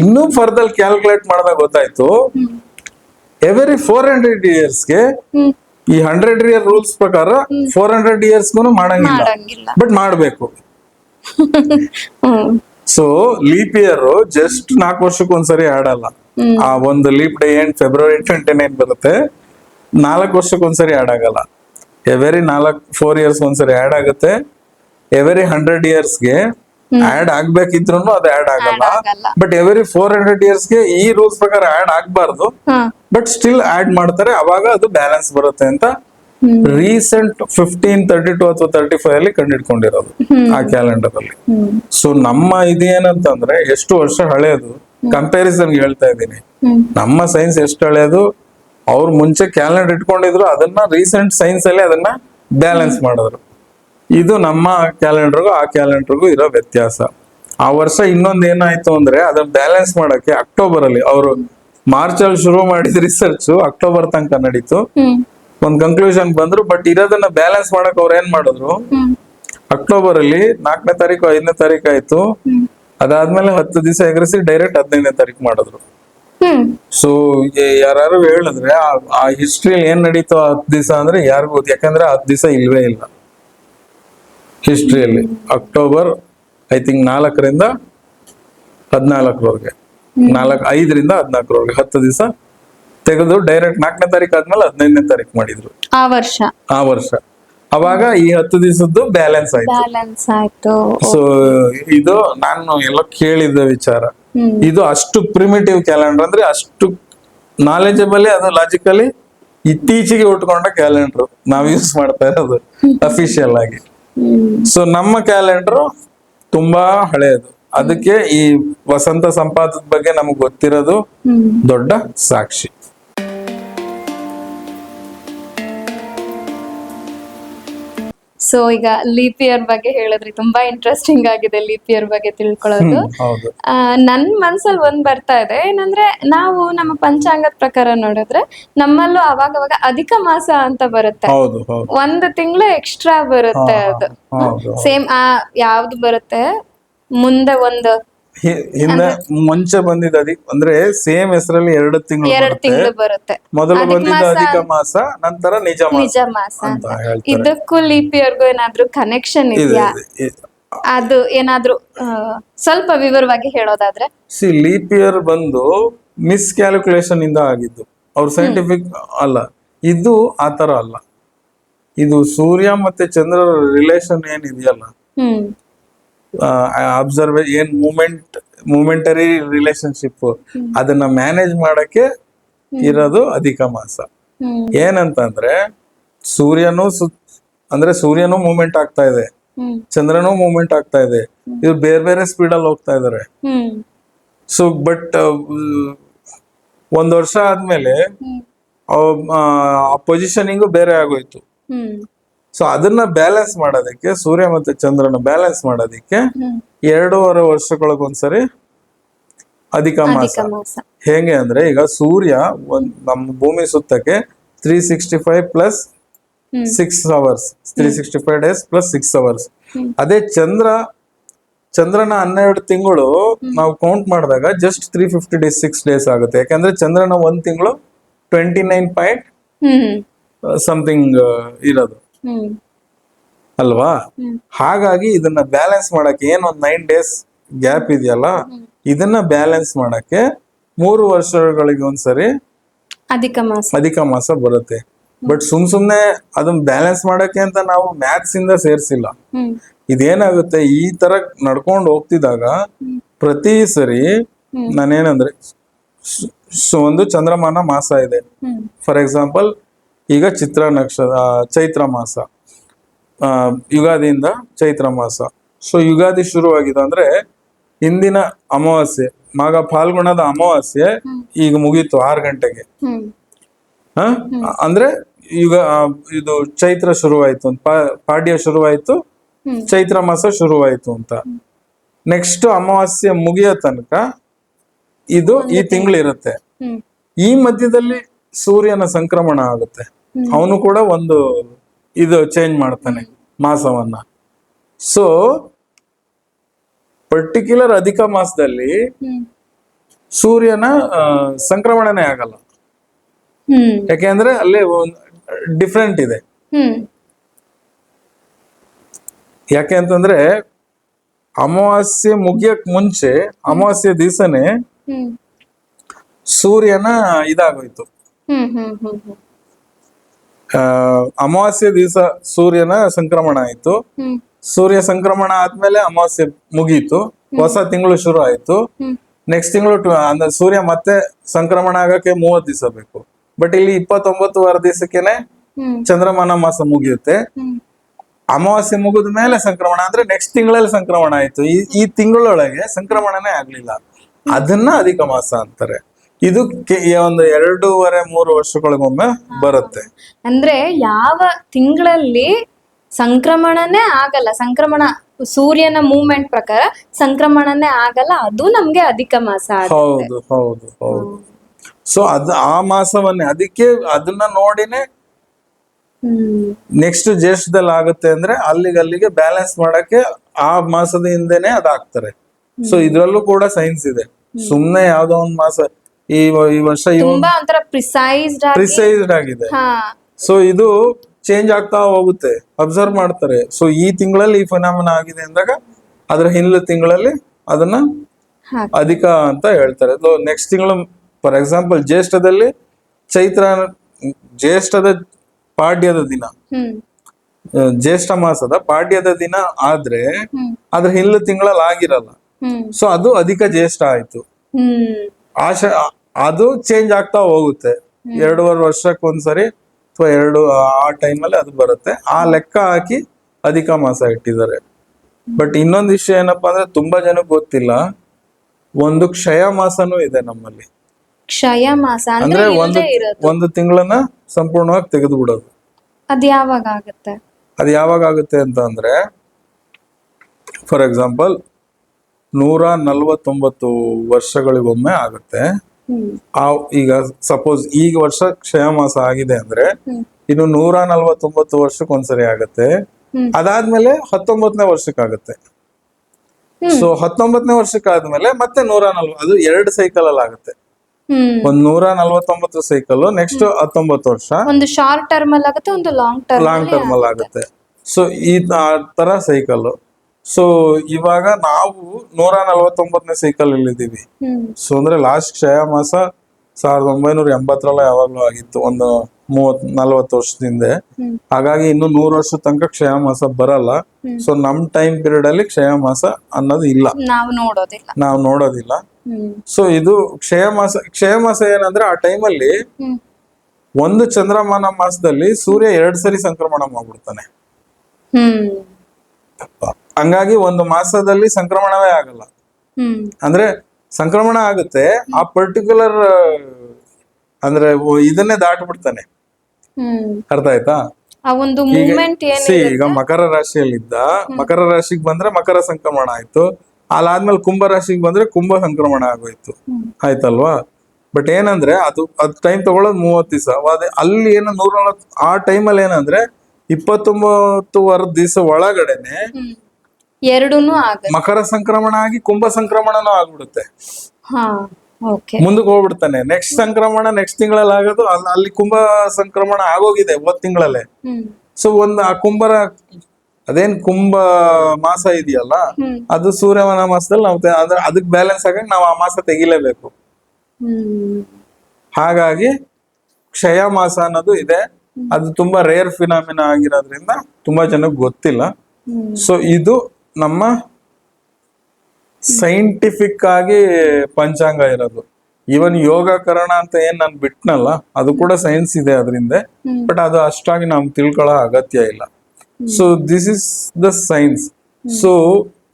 ಇನ್ನೂ further calculate ಮಾಡಿದಾಗ ಗೊತ್ತಾಯ್ತು. ಎವರಿ ಫೋರ್ ಹಂಡ್ರೆಡ್ ಇಯರ್ಸ್ಗೆ ಈ ಹಂಡ್ರೆಡ್ ಇಯರ್ ರೂಲ್ಸ್ ಪ್ರಕಾರ ಫೋರ್ ಹಂಡ್ರೆಡ್ ಇಯರ್ಸ್ಗೂ ಮಾಡಂಗಿಲ್ಲ. ಬಟ್ ಮಾಡ್ಬೇಕು. ಸೊ ಲೀಪ್ ಇಯರ್ ಜಸ್ಟ್ ನಾಲ್ಕು ವರ್ಷಕ್ಕೆ ಒಂದ್ಸರಿ ಆಡಲ್ಲ. ಆ ಒಂದು ಲೀಪ್ ಡೇ ಏನ್ ಫೆಬ್ರವರಿ ಟ್ವೆಂಟಿ ನೈನ್ ಬರುತ್ತೆ? ನಾಲ್ಕು ವರ್ಷಕ್ಕೆ ಒಂದ್ಸರಿ ಆಡ್ ಆಗಲ್ಲ. ಎವರಿ ನಾಲ್ಕು ಫೋರ್ ಇಯರ್ಸ್ ಒಂದ್ಸರಿ ಆಡ್ ಆಗುತ್ತೆ. ಎವರಿ ಹಂಡ್ರೆಡ್ ಇಯರ್ಸ್ಗೆ ಆಡ್ ಆಗ್ಬೇಕಿದ್ರು ಅದು ಆಡ್ ಆಗಲ್ಲ. ಬಟ್ ಎವ್ರಿ ಫೋರ್ ಹಂಡ್ರೆಡ್ ಇಯರ್ಸ್ಗೆ ಈ ರೂಲ್ಸ್ ಪ್ರಕಾರ ಆಡ್ ಆಗ್ಬಾರ್ದು. ಬಟ್ ಸ್ಟಿಲ್ ಆಡ್ ಮಾಡ್ತಾರೆ. ಅವಾಗ ಅದು ಬ್ಯಾಲೆನ್ಸ್ ಬರುತ್ತೆ ಅಂತ ರೀಸೆಂಟ್ ಫಿಫ್ಟೀನ್ ತರ್ಟಿ ಟು ಅಥವಾ ತರ್ಟಿ ಫೈವ್ ಅಲ್ಲಿ ಕಂಡಿಡ್ಕೊಂಡಿರೋದು ಆ ಕ್ಯಾಲೆಂಡರ್ ಅಲ್ಲಿ. ಸೊ ನಮ್ಮ ಇದೇನಂತಂದ್ರೆ ಎಷ್ಟು ವರ್ಷ ಹಳೆಯದು ಕಂಪ್ಯಾರಿಸನ್ ಹೇಳ್ತಾ ಇದ್ದೀನಿ. ನಮ್ಮ ಸೈನ್ಸ್ ಎಷ್ಟು ಹಳೆಯದು ಅವ್ರು ಮುಂಚೆ ಕ್ಯಾಲೆಂಡರ್ ಇಟ್ಕೊಂಡಿದ್ರು ಅದನ್ನ ರೀಸೆಂಟ್ ಸೈನ್ಸ್ ಅಲ್ಲಿ ಅದನ್ನ ಬ್ಯಾಲೆನ್ಸ್ ಮಾಡಿದ್ರು. ಇದು ನಮ್ಮ ಕ್ಯಾಲೆಂಡರ್ಗೂ ಆ ಕ್ಯಾಲೆಂಡರ್ಗೂ ಇರೋ ವ್ಯತ್ಯಾಸ. ಆ ವರ್ಷ ಇನ್ನೊಂದು ಏನಾಯ್ತು ಅಂದ್ರೆ ಅದನ್ನ ಬ್ಯಾಲೆನ್ಸ್ ಮಾಡಕ್ಕೆ ಅಕ್ಟೋಬರ್ ಅಲ್ಲಿ ಅವರು ಮಾರ್ಚ್ ಅಲ್ಲಿ ಶುರು ಮಾಡಿದ ರಿಸರ್ಚ್ ಅಕ್ಟೋಬರ್ ತನಕ ನಡೀತು. ಒಂದ್ ಕನ್ಕ್ಲೂಷನ್ ಬಂದ್ರು ಬಟ್ ಇರೋದನ್ನ ಬ್ಯಾಲೆನ್ಸ್ ಮಾಡಕ್ ಅವ್ರು ಏನ್ ಮಾಡಿದ್ರು? ಅಕ್ಟೋಬರ್ ಅಲ್ಲಿ ನಾಲ್ಕನೇ ತಾರೀಕು ಐದನೇ ತಾರೀಕು ಆಯ್ತು. ಅದಾದ್ಮೇಲೆ ಹತ್ತು ದಿವಸ ಎಗರಿಸಿ ಡೈರೆಕ್ಟ್ ಹದಿನೈದನೇ ತಾರೀಕು ಮಾಡಿದ್ರು. ಸೊ ಯಾರು ಹೇಳಿದ್ರೆ ಆ- ಆ ಹಿಸ್ಟ್ರಿ ಏನ್ ನಡೀತೋ ಹತ್ತು ದಿವಸ ಅಂದ್ರೆ ಯಾರಿಗೂ ಯಾಕಂದ್ರೆ ಹತ್ತು ದಿವಸ ಇಲ್ವೇ ಇಲ್ಲ. ಹಿಸ್ಟ್ರಿಯಲ್ಲಿ ಅಕ್ಟೋಬರ್ ಐ ತಿಂಕ್ ನಾಲ್ಕರಿಂದ ಹದಿನಾಲ್ಕರವರೆಗೆ. ನಾಲ್ಕು ಐದರಿಂದ ಹದಿನಾಲ್ಕರವರೆಗೆ. ಹತ್ತು ದಿವಸ ತೆಗೆದು ಡೈರೆಕ್ಟ್ ನಾಲ್ಕನೇ ತಾರೀಕು ಆದ್ಮೇಲೆ ಹದಿನೈದನೇ ತಾರೀಕು ಮಾಡಿದ್ರು. ಆ ವರ್ಷ. ಆ ವರ್ಷ. ಅವಾಗ ಈ ಹತ್ತು ದಿವಸದ್ದು ಬ್ಯಾಲೆನ್ಸ್ ಆಯ್ತು. ಸೊ ಇದು ನಾನು ಎಲ್ಲ ಕೇಳಿದ ವಿಚಾರ. ಇದು ಅಷ್ಟು ಪ್ರಿಮಿಟಿವ್ ಕ್ಯಾಲೆಂಡರ್ ಅಂದ್ರೆ ಅಷ್ಟು ನಾಲೆಜಬಲಿ ಅದು ಲಾಜಿಕಲಿ ಇತ್ತೀಚೆಗೆ ಉಟ್ಕೊಂಡ ಕ್ಯಾಲೆಂಡರ್ ನಾವು ಯೂಸ್ ಮಾಡ್ತಾ ಇರೋದು ಅಫಿಷಿಯಲ್ ಆಗಿ. ಸೊ ನಮ್ಮ ಕ್ಯಾಲೆಂಡರ್ ತುಂಬಾ ಹಳೆಯದು. ಅದಕ್ಕೆ ಈ ವಸಂತ ಸಂಪಾದದ ಬಗ್ಗೆ ನಮಗೆ ಗೊತ್ತಿರೋದು ದೊಡ್ಡ ಸಾಕ್ಷಿ. ಸೊ ಈಗ ಲೀಪ್ ಇಯರ್ ಬಗ್ಗೆ ಹೇಳಿದ್ರಿ ತುಂಬಾ ಇಂಟ್ರೆಸ್ಟಿಂಗ್ ಆಗಿದೆ ಲೀಪ್ ಇಯರ್ ಬಗ್ಗೆ ತಿಳ್ಕೊಳ್ಳೋದು. ಹೌದು. ಆ, ನನ್ ಮನ್ಸಲ್ಲಿ ಒಂದ್ ಬರ್ತಾ ಇದೆ. ಏನಂದ್ರೆ ನಾವು ನಮ್ಮ ಪಂಚಾಂಗದ ಪ್ರಕಾರ ನೋಡಿದ್ರೆ ನಮ್ಮಲ್ಲೂ ಅವಾಗ ಅವಾಗ ಅಧಿಕ ಮಾಸ ಅಂತ ಬರುತ್ತೆ. ಹೌದು ಹೌದು. ಒಂದು ತಿಂಗಳು ಎಕ್ಸ್ಟ್ರಾ ಬರುತ್ತೆ ಅದು. ಹೌದು ಸೇಮ್ ಆ ಯಾವ್ದು ಬರುತ್ತೆ? ಮುಂದೆ ಒಂದು ಹಿಂದೆ ಮುಂಚೆ ಬಂದಿದ್ದ ಅಧಿಕ ಅಂದ್ರೆ ಸೇಮ್ ಹೆಸರಲ್ಲಿ ಎರಡು ತಿಂಗಳು ಎರಡು ತಿಂಗಳು ಬರುತ್ತೆ. ಮೊದಲು ಬಂದಿದ್ದ ಅಧಿಕ ಮಾಸ ನಂತರ ನಿಜ ನಿಜ ಮಾಸ ಅಂತ ಇದಕ್ಕೂ ಲೀಪ್ ಏನಾದ್ರು ಕನೆಕ್ಷನ್ ಇದೆ ಇದೆಯಾ? ಅದು ಏನಾದ್ರು ಆ, ಸ್ವಲ್ಪ ವಿವರವಾಗಿ ಹೇಳೋದಾದ್ರೆ? ಸಿ ಲೀಪ್ ಇಯರ್ ಬಂದು ಮಿಸ್ ಕ್ಯಾಲ್ಕುಲೇಷನ್ ಇಂದ ಆಗಿದ್ದು. ಅವ್ರ ಸೈಂಟಿಫಿಕ್ ಅಲ್ಲ. ಇದು ಆ ತರ ಅಲ್ಲ. ಇದು ಸೂರ್ಯ ಮತ್ತೆ ಚಂದ್ರರ ರಿಲೇಷನ್ ಏನಿದೆಯಲ್ಲ? ಹ್ಮ್. ಅಬ್ಸರ್ವ್ ಏನ್ ಮೂಮೆಂಟ್ ಮೂಮೆಂಟರಿ ರಿಲೇಶನ್ಶಿಪ್ ಅದನ್ನ ಮ್ಯಾನೇಜ್ ಮಾಡಕ್ಕೆ ಇರೋದು ಅಧಿಕ ಮಾಸ. ಏನಂತಂದ್ರೆ ಸೂರ್ಯನು ಅಂದ್ರೆ ಸೂರ್ಯನು ಮೂಮೆಂಟ್ ಆಗ್ತಾ ಇದೆ. ಚಂದ್ರನು ಮೂವ್ಮೆಂಟ್ ಆಗ್ತಾ ಇದೆ. ಇವ್ರು ಬೇರೆ ಬೇರೆ ಸ್ಪೀಡ್ ಅಲ್ಲಿ ಹೋಗ್ತಾ ಇದಾರೆ. ಸೊ ಬಟ್ ಒಂದ್ ವರ್ಷ ಆದ್ಮೇಲೆ ಆ ಪೊಸಿಷನಿಂಗು ಬೇರೆ ಆಗೋಯ್ತು. ಸೊ ಅದನ್ನ ಬ್ಯಾಲೆನ್ಸ್ ಮಾಡೋದಕ್ಕೆ ಸೂರ್ಯ ಮತ್ತೆ ಚಂದ್ರನ ಬ್ಯಾಲೆನ್ಸ್ ಮಾಡೋದಕ್ಕೆ ಎರಡೂವರೆ ವರ್ಷಗಳಿಗೊಂದ್ಸರಿ ಅಧಿಕ ಮಾಸ. ಹೇಗೆ ಅಂದ್ರೆ ಈಗ ಸೂರ್ಯ ಒಂದ್ ನಮ್ಮ ಭೂಮಿ ಸುತ್ತಕ್ಕೆ three sixty five plus. Six hours three sixty five days plus six hours ಅದೇ ಚಂದ್ರ ಚಂದ್ರನ ಹನ್ನೆರಡು ತಿಂಗಳು ನಾವು ಕೌಂಟ್ ಮಾಡಿದಾಗ just three fifty days six days ಆಗುತ್ತೆ. ಯಾಕಂದ್ರೆ ಚಂದ್ರನ ಒಂದ್ ತಿಂಗಳು ಟ್ವೆಂಟಿ ನೈನ್ ಪಾಯಿಂಟ್ ಸಮಥಿಂಗ್ ಇರೋದು. ಅಲ್ವಾ? ಹಾಗಾಗಿ ಇದನ್ನ ಬ್ಯಾಲೆನ್ಸ್ ಮಾಡಕ್ಕೆ ಏನ್ ಒಂದ್ ನೈನ್ ಡೇಸ್ ಗ್ಯಾಪ್ ಇದೆಯಲ್ಲ ಇದನ್ನ ಬ್ಯಾಲೆನ್ಸ್ ಮಾಡಕ್ಕೆ ಮೂರು ವರ್ಷಗಳಿಗೆ ಒಂದ್ಸರಿ ಅಧಿಕ ಮಾಸ. ಅಧಿಕ ಮಾಸ ಬರುತ್ತೆ. ಬಟ್ ಸುಮ್ ಸುಮ್ನೆ ಅದನ್ನ ಬ್ಯಾಲೆನ್ಸ್ ಮಾಡಕ್ಕೆ ಅಂತ ನಾವು ಮ್ಯಾಥ್ಸ್ ಇಂದ ಸೇರ್ಸಿಲ್ಲ. ಇದೇನಾಗುತ್ತೆ? ಈ ತರ ನಡ್ಕೊಂಡು ಹೋಗ್ತಿದಾಗ ಪ್ರತಿ ಸರಿ. ನಾನೇನಂದ್ರೆ ಒಂದು ಚಂದ್ರಮಾನ ಮಾಸ ಇದೆ. ಫಾರ್ ಎಕ್ಸಾಂಪಲ್ ಈಗ ಚಿತ್ರ ನಕ್ಷ ಚೈತ್ರ ಮಾಸ. ಆ, ಯುಗಾದಿಯಿಂದ ಚೈತ್ರ ಮಾಸ. ಸೊ ಯುಗಾದಿ ಶುರುವಾಗಿದೆ ಅಂದ್ರೆ ಹಿಂದಿನ ಅಮಾವಾಸ್ಯೆ ಮಾಗ ಫಾಲ್ಗುಣದ ಅಮಾವಾಸ್ಯೆ ಈಗ ಮುಗೀತು ಆರು ಗಂಟೆಗೆ. ಹ? ಅಂದ್ರೆ ಯುಗ ಇದು ಚೈತ್ರ ಶುರುವಾಯ್ತು ಅಂತ ಪಾಡ್ಯ ಶುರುವಾಯ್ತು ಚೈತ್ರ ಮಾಸ ಶುರುವಾಯ್ತು ಅಂತ. ನೆಕ್ಸ್ಟ್ ಅಮಾವಾಸ್ಯೆ ಮುಗಿಯೋ ತನಕ ಇದು ಈ ತಿಂಗಳಿರುತ್ತೆ. ಈ ಮಧ್ಯದಲ್ಲಿ ಸೂರ್ಯನ ಸಂಕ್ರಮಣ ಆಗುತ್ತೆ. ಅವನು ಕೂಡ ಒಂದು ಇದು ಚೇಂಜ್ ಮಾಡ್ತಾನೆ ಮಾಸವನ್ನ. ಸೊ ಪರ್ಟಿಕ್ಯುಲರ್ ಅಧಿಕ ಮಾಸದಲ್ಲಿ ಸೂರ್ಯನ ಸಂಕ್ರಮಣನೇ ಆಗಲ್ಲ. ಯಾಕೆಂದ್ರೆ ಅಲ್ಲಿ ಡಿಫ್ರೆಂಟ್ ಇದೆ. ಯಾಕೆ ಅಂತಂದ್ರೆ ಅಮಾವಾಸ್ಯೆ ಮುಗಿಯಕ್ ಮುಂಚೆ ಅಮಾವಾಸ್ಯೆ ದಿವಸನೇ ಸೂರ್ಯನ ಇದಾಗೋಯ್ತು. ಹ್ಮ್ ಹ್ಮ್ ಹ್ಮ್ ಹ್ಮ್. ಆ, ಅಮಾವಾಸ್ಯೆ ದಿವಸ ಸೂರ್ಯನ ಸಂಕ್ರಮಣ ಆಯ್ತು. ಹ್ಮ್. ಸೂರ್ಯ ಸಂಕ್ರಮಣ ಆದ್ಮೇಲೆ ಅಮಾವಾಸ್ಯೆ ಮುಗೀತು. ಹೊಸ ತಿಂಗಳು ಶುರು ಆಯ್ತು. ಹ್ಮ್. ನೆಕ್ಸ್ಟ್ ತಿಂಗಳು ಅಂದ್ರೆ ಸೂರ್ಯ ಮತ್ತೆ ಸಂಕ್ರಮಣ ಆಗಕ್ಕೆ ಮೂವತ್ ದಿವಸ ಬೇಕು. ಬಟ್ ಇಲ್ಲಿ ಇಪ್ಪತ್ತೊಂಬತ್ತು ವಾರ ದಿವಸಕ್ಕೆನೆ ಹ್ಮ್. ಚಂದ್ರಮಾನ ಮಾಸ ಮುಗಿಯುತ್ತೆ. ಹ್ಮ್. ಅಮಾವಾಸ್ಯೆ ಮುಗಿದ ಮೇಲೆ ಸಂಕ್ರಮಣ ಅಂದ್ರೆ ನೆಕ್ಸ್ಟ್ ತಿಂಗಳಲ್ಲಿ ಸಂಕ್ರಮಣ ಆಯ್ತು. ಈ ಈ ತಿಂಗಳೊಳಗೆ ಸಂಕ್ರಮಣನೇ ಆಗ್ಲಿಲ್ಲ. ಅದನ್ನ ಅಧಿಕ ಮಾಸ ಅಂತಾರೆ. ಇದು ಒಂದು ಎರಡೂವರೆ ಮೂರು ವರ್ಷಗಳಿಗೊಮ್ಮೆ ಬರುತ್ತೆ. ಅಂದ್ರೆ ಯಾವ ತಿಂಗಳಲ್ಲಿ ಸಂಕ್ರಮಣನೇ ಆಗಲ್ಲ ಸಂಕ್ರಮಣ ಸೂರ್ಯನ ಮೂವ್ಮೆಂಟ್ ಪ್ರಕಾರ ಸಂಕ್ರಮಣನೇ ಆಗಲ್ಲ ಅದು ನಮ್ಗೆ ಅಧಿಕ ಮಾಸ. ಹೌದು ಹೌದು ಹೌದು. ಸೊ ಅದು ಆ ಮಾಸವನ್ನೇ ಅದಕ್ಕೆ ಅದನ್ನ ನೋಡಿನೇ ನೆಕ್ಸ್ಟ್ ಜ್ಯೇಷ್ಠದಲ್ಲಿ ಆಗುತ್ತೆ ಅಂದ್ರೆ ಅಲ್ಲಿಗೆ ಅಲ್ಲಿಗೆ ಬ್ಯಾಲೆನ್ಸ್ ಮಾಡಕ್ಕೆ ಆ ಮಾಸದ ಹಿಂದೆನೆ ಅದಾಗ್ತಾರೆ. ಸೊ ಇದ್ರಲ್ಲೂ ಕೂಡ ಸೈನ್ಸ್ ಇದೆ. ಸುಮ್ನೆ ಯಾವ್ದೋ ಒಂದ್ ಮಾಸ ಈ ಈ ವರ್ಷ ತುಂಬಾ ಒಂಥರ ಪ್ರಿಸೈಸ್ಡ್ ಪ್ರಿಸೈಸ್ಡ್ ಆಗಿದೆ. ಸೊ ಇದು ಚೇಂಜ್ ಆಗ್ತಾ ಹೋಗುತ್ತೆ. ಅಬ್ಸರ್ವ್ ಮಾಡ್ತಾರೆ. ಸೊ ಈ ತಿಂಗಳಲ್ಲಿ ಈ ಫಿನಾಮಿನ ಆಗಿದೆ ಅಂದಾಗ ಅದ್ರ ಹಿಂದಿನ ತಿಂಗಳಲ್ಲಿ ಅದನ್ನ ಅಧಿಕ ಅಂತ ಹೇಳ್ತಾರೆ. ನೆಕ್ಸ್ಟ್ ತಿಂಗಳು ಫಾರ್ ಎಕ್ಸಾಂಪಲ್ ಜ್ಯೇಷ್ಠದಲ್ಲಿ ಚೈತ್ರ ಜ್ಯೇಷ್ಠದ ಪಾಡ್ಯದ ದಿನ. ಜ್ಯೇಷ್ಠ ಮಾಸದ ಪಾಡ್ಯದ ದಿನ ಆದ್ರೆ ಅದ್ರ ಹಿಂದಿನ ತಿಂಗಳಲ್ಲಿ ಆಗಿರಲ್ಲ. ಸೊ ಅದು ಅಧಿಕ ಜ್ಯೇಷ್ಠ ಆಯ್ತು. ಆಶ ಅದು ಚೇಂಜ್ ಆಗ್ತಾ ಹೋಗುತ್ತೆ. ಎರಡೂವರೆ ವರ್ಷಕ್ಕೆ ಒಂದ್ಸರಿ ಅಥವಾ ಎರಡು ಆ ಟೈಮಲ್ಲಿ ಅದು ಬರುತ್ತೆ. ಆ ಲೆಕ್ಕ ಹಾಕಿ ಅಧಿಕ ಮಾಸ ಇಟ್ಟಿದ್ದಾರೆ. ಬಟ್ ಇನ್ನೊಂದು ವಿಷಯ ಏನಪ್ಪಾ ಅಂದ್ರೆ ತುಂಬಾ ಜನಕ್ಕೆ ಗೊತ್ತಿಲ್ಲ. ಒಂದು ಕ್ಷಯ ಮಾಸನೂ ಇದೆ ನಮ್ಮಲ್ಲಿ. ಕ್ಷಯ ಮಾಸ ಅಂದ್ರೆ ಅಂದ್ರೆ ಒಂದು ಒಂದು ತಿಂಗಳನ್ನ ಸಂಪೂರ್ಣವಾಗಿ ತೆಗೆದು ಬಿಡೋದು ಅದ್ ಯಾವಾಗ ಆಗುತ್ತೆ? ಅದು ಯಾವಾಗ ಆಗುತ್ತೆ ಅಂತ ಅಂದ್ರೆ ಫಾರ್ ಎಕ್ಸಾಂಪಲ್ ನೂರ ನಲ್ವತ್ತೊಂಬತ್ತು ವರ್ಷಗಳಿಗೊಮ್ಮೆ ಆಗುತ್ತೆ. ಆ ಈಗ ಸಪೋಸ್ ಈಗ ವರ್ಷ ಕ್ಷಯ ಮಾಸ ಆಗಿದೆ ಅಂದ್ರೆ ಇನ್ನು ನೂರ ನಲ್ವತ್ತೊಂಬತ್ತು ವರ್ಷಕ್ಕೆ ಒಂದ್ಸರಿ ಆಗುತ್ತೆ. ಅದಾದ್ಮೇಲೆ ಹತ್ತೊಂಬತ್ತನೇ ವರ್ಷಕ್ಕೆ ಆಗುತ್ತೆ ಹ್ಮ್. ಸೊ ಹತ್ತೊಂಬತ್ತನೇ ವರ್ಷಕ್ಕಾದ್ಮೇಲೆ ಮತ್ತೆ ನೂರ ನಲ್ವ ಅದು ಎರಡು ಸೈಕಲ್ ಅಲ್ಲಿ ಆಗುತ್ತೆ. ಒಂದ್ ನೂರ ನಲ್ವತ್ತೊಂಬತ್ತು ಸೈಕಲ್ ನೆಕ್ಸ್ಟ್ ಹತ್ತೊಂಬತ್ತು ವರ್ಷ. ಒಂದು ಶಾರ್ಟ್ ಟರ್ಮ್ ಅಲ್ಲಿ ಆಗುತ್ತೆ ಒಂದು ಲಾಂಗ್ ಟರ್ಮ್ ಲಾಂಗ್ ಟರ್ಮ್ ಅಲ್ಲಿ ಆಗುತ್ತೆ. ಸೊ ಈ ಆ ತರ ಸೈಕಲ್ ಸೊ ಇವಾಗ ನಾವು ನೂರ ನಲ್ವತ್ತೊಂಬತ್ತನೇ ಸೈಕಲ್ ಅಲ್ಲಿ ಇದ್ದೀವಿ. ಸೊ ಅಂದ್ರೆ ಲಾಸ್ಟ್ ಕ್ಷಯ ಮಾಸ ಸಾವಿರದ ಒಂಬೈನೂರ ಎಂಬತ್ತರಲ್ಲ ಯಾವಾಗ್ಲೂ ಆಗಿತ್ತು ಒಂದು ಮೂವತ್ ನಲ್ವತ್ತು ವರ್ಷದ ಹಿಂದೆ ಹಾಗಾಗಿ ಇನ್ನು ನೂರು ವರ್ಷ ತನಕ ಕ್ಷಯ ಮಾಸ ಬರಲ್ಲ. ಸೊ ನಮ್ ಟೈಮ್ ಪೀರಿಯಡ್ ಅಲ್ಲಿ ಕ್ಷಯ ಮಾಸ ಅನ್ನೋದು ಇಲ್ಲ. ನಾವು ನೋಡೋದಿಲ್ಲ. ನಾವು ನೋಡೋದಿಲ್ಲ. ಹ್ಮ್. ಸೊ ಇದು ಕ್ಷಯ ಮಾಸ ಕ್ಷಯ ಮಾಸ ಏನಂದ್ರೆ ಆ ಟೈಮಲ್ಲಿ ಅಲ್ಲಿ ಒಂದು ಚಂದ್ರಮಾನ ಮಾಸದಲ್ಲಿ ಸೂರ್ಯ ಎರಡ್ ಸರಿ ಸಂಕ್ರಮಣ ಮಾಡ್ಬಿಡ್ತಾನೆ. ಹಂಗಾಗಿ ಒಂದು ಮಾಸದಲ್ಲಿ ಸಂಕ್ರಮಣವೇ ಆಗಲ್ಲ. ಅಂದ್ರೆ ಸಂಕ್ರಮಣ ಆಗುತ್ತೆ ಆ ಪರ್ಟಿಕ್ಯುಲರ್ ಅಂದ್ರೆ ಇದನ್ನೇ ದಾಟ್ಬಿಡ್ತಾನೆ. ಅರ್ಥ ಆಯ್ತಾ? ಈಗ ಮಕರ ರಾಶಿಯಲ್ಲಿದ್ದ ಮಕರ ರಾಶಿಗೆ ಬಂದ್ರೆ ಮಕರ ಸಂಕ್ರಮಣ ಆಯ್ತು. ಅಲ್ಲಾದ್ಮೇಲೆ ಕುಂಭ ರಾಶಿಗೆ ಬಂದ್ರೆ ಕುಂಭ ಸಂಕ್ರಮಣ ಆಗೋಯ್ತು. ಆಯ್ತಲ್ವಾ? ಬಟ್ ಏನಂದ್ರೆ ಅದು ಅದ್ ಟೈಮ್ ತಗೊಳ್ಳೋದು ಮೂವತ್ತು ದಿವಸ. ಅದೇ ಅಲ್ಲಿ ಏನು ನೂರ ನಲವತ್ತು ಆ ಟೈಮಲ್ಲಿ ಏನಂದ್ರೆ ಇಪ್ಪತ್ತೊಂಬತ್ತು ವಾರ ದಿವಸ ಒಳಗಡೆನೆ ಎರಡೂನು ಆಗುತ್ತೆ. ಮಕರ ಸಂಕ್ರಮಣ ಆಗಿ ಕುಂಭ ಸಂಕ್ರಮಣನೂ ಆಗ್ಬಿಡುತ್ತೆ. ಹಾ ಓಕೆ. ಮುಂದಕ್ಕೆ ಹೋಗ್ಬಿಡ್ತಾನೆ. ನೆಕ್ಸ್ಟ್ ಸಂಕ್ರಮಣ ನೆಕ್ಸ್ಟ್ ತಿಂಗಳಲ್ಲಿ ಆಗೋದು ಅಲ್ಲಿ ಅಲ್ಲಿ ಕುಂಭ ಸಂಕ್ರಮಣ ಆಗೋಗಿದೆ ಒಂದ್ ತಿಂಗಳಲ್ಲೇ. ಸೊ ಒಂದ್ ಆ ಕುಂಭರ ಅದೇನ್ ಕುಂಭ ಮಾಸ ಇದೆಯಲ್ಲ ಅದು ಸೂರ್ಯಮಾನ ಮಾಸದಲ್ಲಿ ನಾವು ಅಂದ್ರೆ ಅದಕ್ಕೆ ಬ್ಯಾಲೆನ್ಸ್ ಆಗಂಗ್ ನಾವು ಆ ಮಾಸ ತೆಗಿಲೇಬೇಕು. ಹಾಗಾಗಿ ಕ್ಷಯ ಮಾಸ ಅನ್ನೋದು ಇದೆ. ಅದು ತುಂಬಾ ರೇರ್ ಫಿನಾಮಿನಾ ಆಗಿರೋದ್ರಿಂದ ತುಂಬಾ ಜನಕ್ಕೆ ಗೊತ್ತಿಲ್ಲ. ಸೊ ಇದು ನಮ್ಮ ಸೈಂಟಿಫಿಕ್ ಆಗಿ ಪಂಚಾಂಗ ಇರೋದು. ಈವನ್ ಯೋಗಕರಣ ಅಂತ ಏನ್ ನಾನು ಬಿಟ್ನಲ್ಲ ಅದು ಕೂಡ ಸೈನ್ಸ್ ಇದೆ ಅದರಿಂದ. ಬಟ್ ಅದು ಅಷ್ಟಾಗಿ ನಮ್ಗೆ ತಿಳ್ಕೊಳ್ಳೋ ಅಗತ್ಯ ಇಲ್ಲ. So this is the science so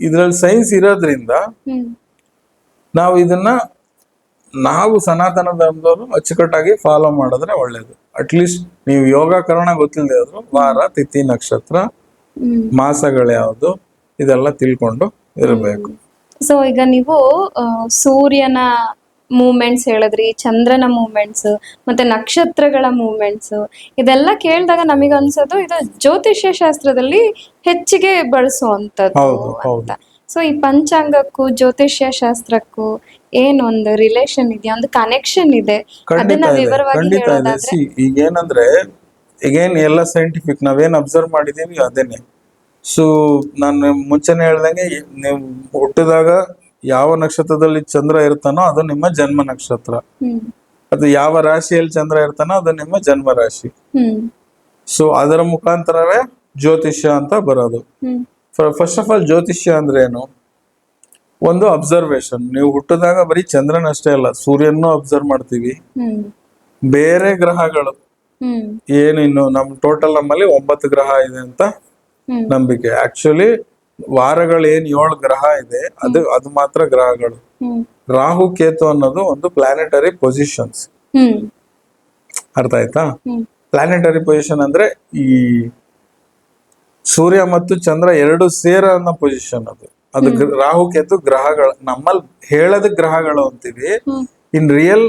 ಇದ್ರಲ್ಲಿ ಸೈನ್ಸ್ ಇರೋದ್ರಿಂದ ನಾವು ಇದನ್ನ ನಾವು ಸನಾತನ ಧರ್ಮದವರು ಅಚ್ಚುಕಟ್ಟಾಗಿ ಫಾಲೋ ಮಾಡಿದ್ರೆ ಒಳ್ಳೇದು. ಅಟ್ಲೀಸ್ಟ್ ನೀವು ಯೋಗಕರಣ ಗೊತ್ತಿಲ್ಲದೆ ಆದ್ರೂ ವಾರ ತಿಥಿ ನಕ್ಷತ್ರ ಮಾಸಗಳು ಯಾವುದು ಇದೆಲ್ಲ ತಿಳ್ಕೊಂಡು ಇರಬೇಕು. ಸೊ ಈಗ ನೀವು ಸೂರ್ಯನ ಮೂಮೆಂಟ್ಸ್ ಹೇಳಿದ್ರಿ ಚಂದ್ರನ ಮೂಮೆಂಟ್ಸ್ ಮತ್ತೆ ನಕ್ಷತ್ರಗಳ ಮೂಮೆಂಟ್ಸ್ ಇದೆಲ್ಲ ಕೇಳಿದಾಗ ನಮಗೆ ಅನ್ಸೋದು ಇದು ಜ್ಯೋತಿಷ್ಯ ಶಾಸ್ತ್ರದಲ್ಲಿ ಹೆಚ್ಚಿಗೆ ಬಳಸುವಂತದ್ದು. ಅಂತ. ಸೊ ಈ ಪಂಚಾಂಗಕ್ಕೂ ಜ್ಯೋತಿಷ್ಯ ಶಾಸ್ತ್ರಕ್ಕೂ ಏನೊಂದು ರಿಲೇಷನ್ ಇದೆಯಾ? ಒಂದು ಕನೆಕ್ಷನ್ ಇದೆ? ಅದನ್ನ ವಿವರವಾಗಿ ಖಂಡಿತ ಹೇಳೋದಾದ್ರೆ. ಈಗ ಏನಂದ್ರೆ ಈಗೇನ್ ಎಲ್ಲ ಸೈಂಟಿಫಿಕ್ ನಾವೇನ್ ಅಬ್ಸರ್ವ್ ಮಾಡಿದೀವಿ ಅದೇನೆ. ಸೊ ನಾನು ಮುಂಚೆನೆ ಹೇಳ್ದಂಗೆ ನೀವು ಹುಟ್ಟಿದಾಗ ಯಾವ ನಕ್ಷತ್ರದಲ್ಲಿ ಚಂದ್ರ ಇರ್ತಾನೋ ಅದು ನಿಮ್ಮ ಜನ್ಮ ನಕ್ಷತ್ರ. ಅದು ಯಾವ ರಾಶಿಯಲ್ಲಿ ಚಂದ್ರ ಇರ್ತಾನೋ ಅದು ನಿಮ್ಮ ಜನ್ಮ ರಾಶಿ. ಸೊ ಅದರ ಮುಖಾಂತರವೇ ಜ್ಯೋತಿಷ್ಯ ಅಂತ ಬರೋದು. ಫಸ್ಟ್ ಆಫ್ ಆಲ್ ಜ್ಯೋತಿಷ್ಯ ಅಂದ್ರೆ ಏನು? ಒಂದು ಅಬ್ಸರ್ವೇಶನ್ ನೀವು ಹುಟ್ಟಿದಾಗ ಬರೀ ಚಂದ್ರನ ಅಷ್ಟೇ ಅಲ್ಲ ಸೂರ್ಯನೂ ಅಬ್ಸರ್ವ್ ಮಾಡ್ತೀವಿ. ಬೇರೆ ಗ್ರಹಗಳು. ಏನು ಇನ್ನು ನಮ್ ಟೋಟಲ್ ನಮ್ಮಲ್ಲಿ ಒಂಬತ್ತು ಗ್ರಹ ಇದೆ ಅಂತ ನಂಬಿಕೆ. ಆಕ್ಚುಲಿ ವಾರಗಳು ಏನ್ ಏಳು ಗ್ರಹ ಇದೆ ಅದು ಅದು ಮಾತ್ರ ಗ್ರಹಗಳು. ರಾಹು ಕೇತು ಅನ್ನೋದು ಒಂದು ಪ್ಲಾನೆಟರಿ ಪೊಸಿಷನ್ಸ್ ಅರ್ಥ ಆಯ್ತಾ? ಪ್ಲಾನೆಟರಿ ಪೊಸಿಷನ್ ಅಂದ್ರೆ ಈ ಸೂರ್ಯ ಮತ್ತು ಚಂದ್ರ ಎರಡು ಸೇರ ಅನ್ನೋ ಪೊಸಿಷನ್ ಅದು ಅದು ರಾಹು ಕೇತು ಗ್ರಹಗಳು ನಮ್ಮಲ್ಲಿ ಹೇಳದ ಗ್ರಹಗಳು ಅಂತೀವಿ. ಇನ್ ರಿಯಲ್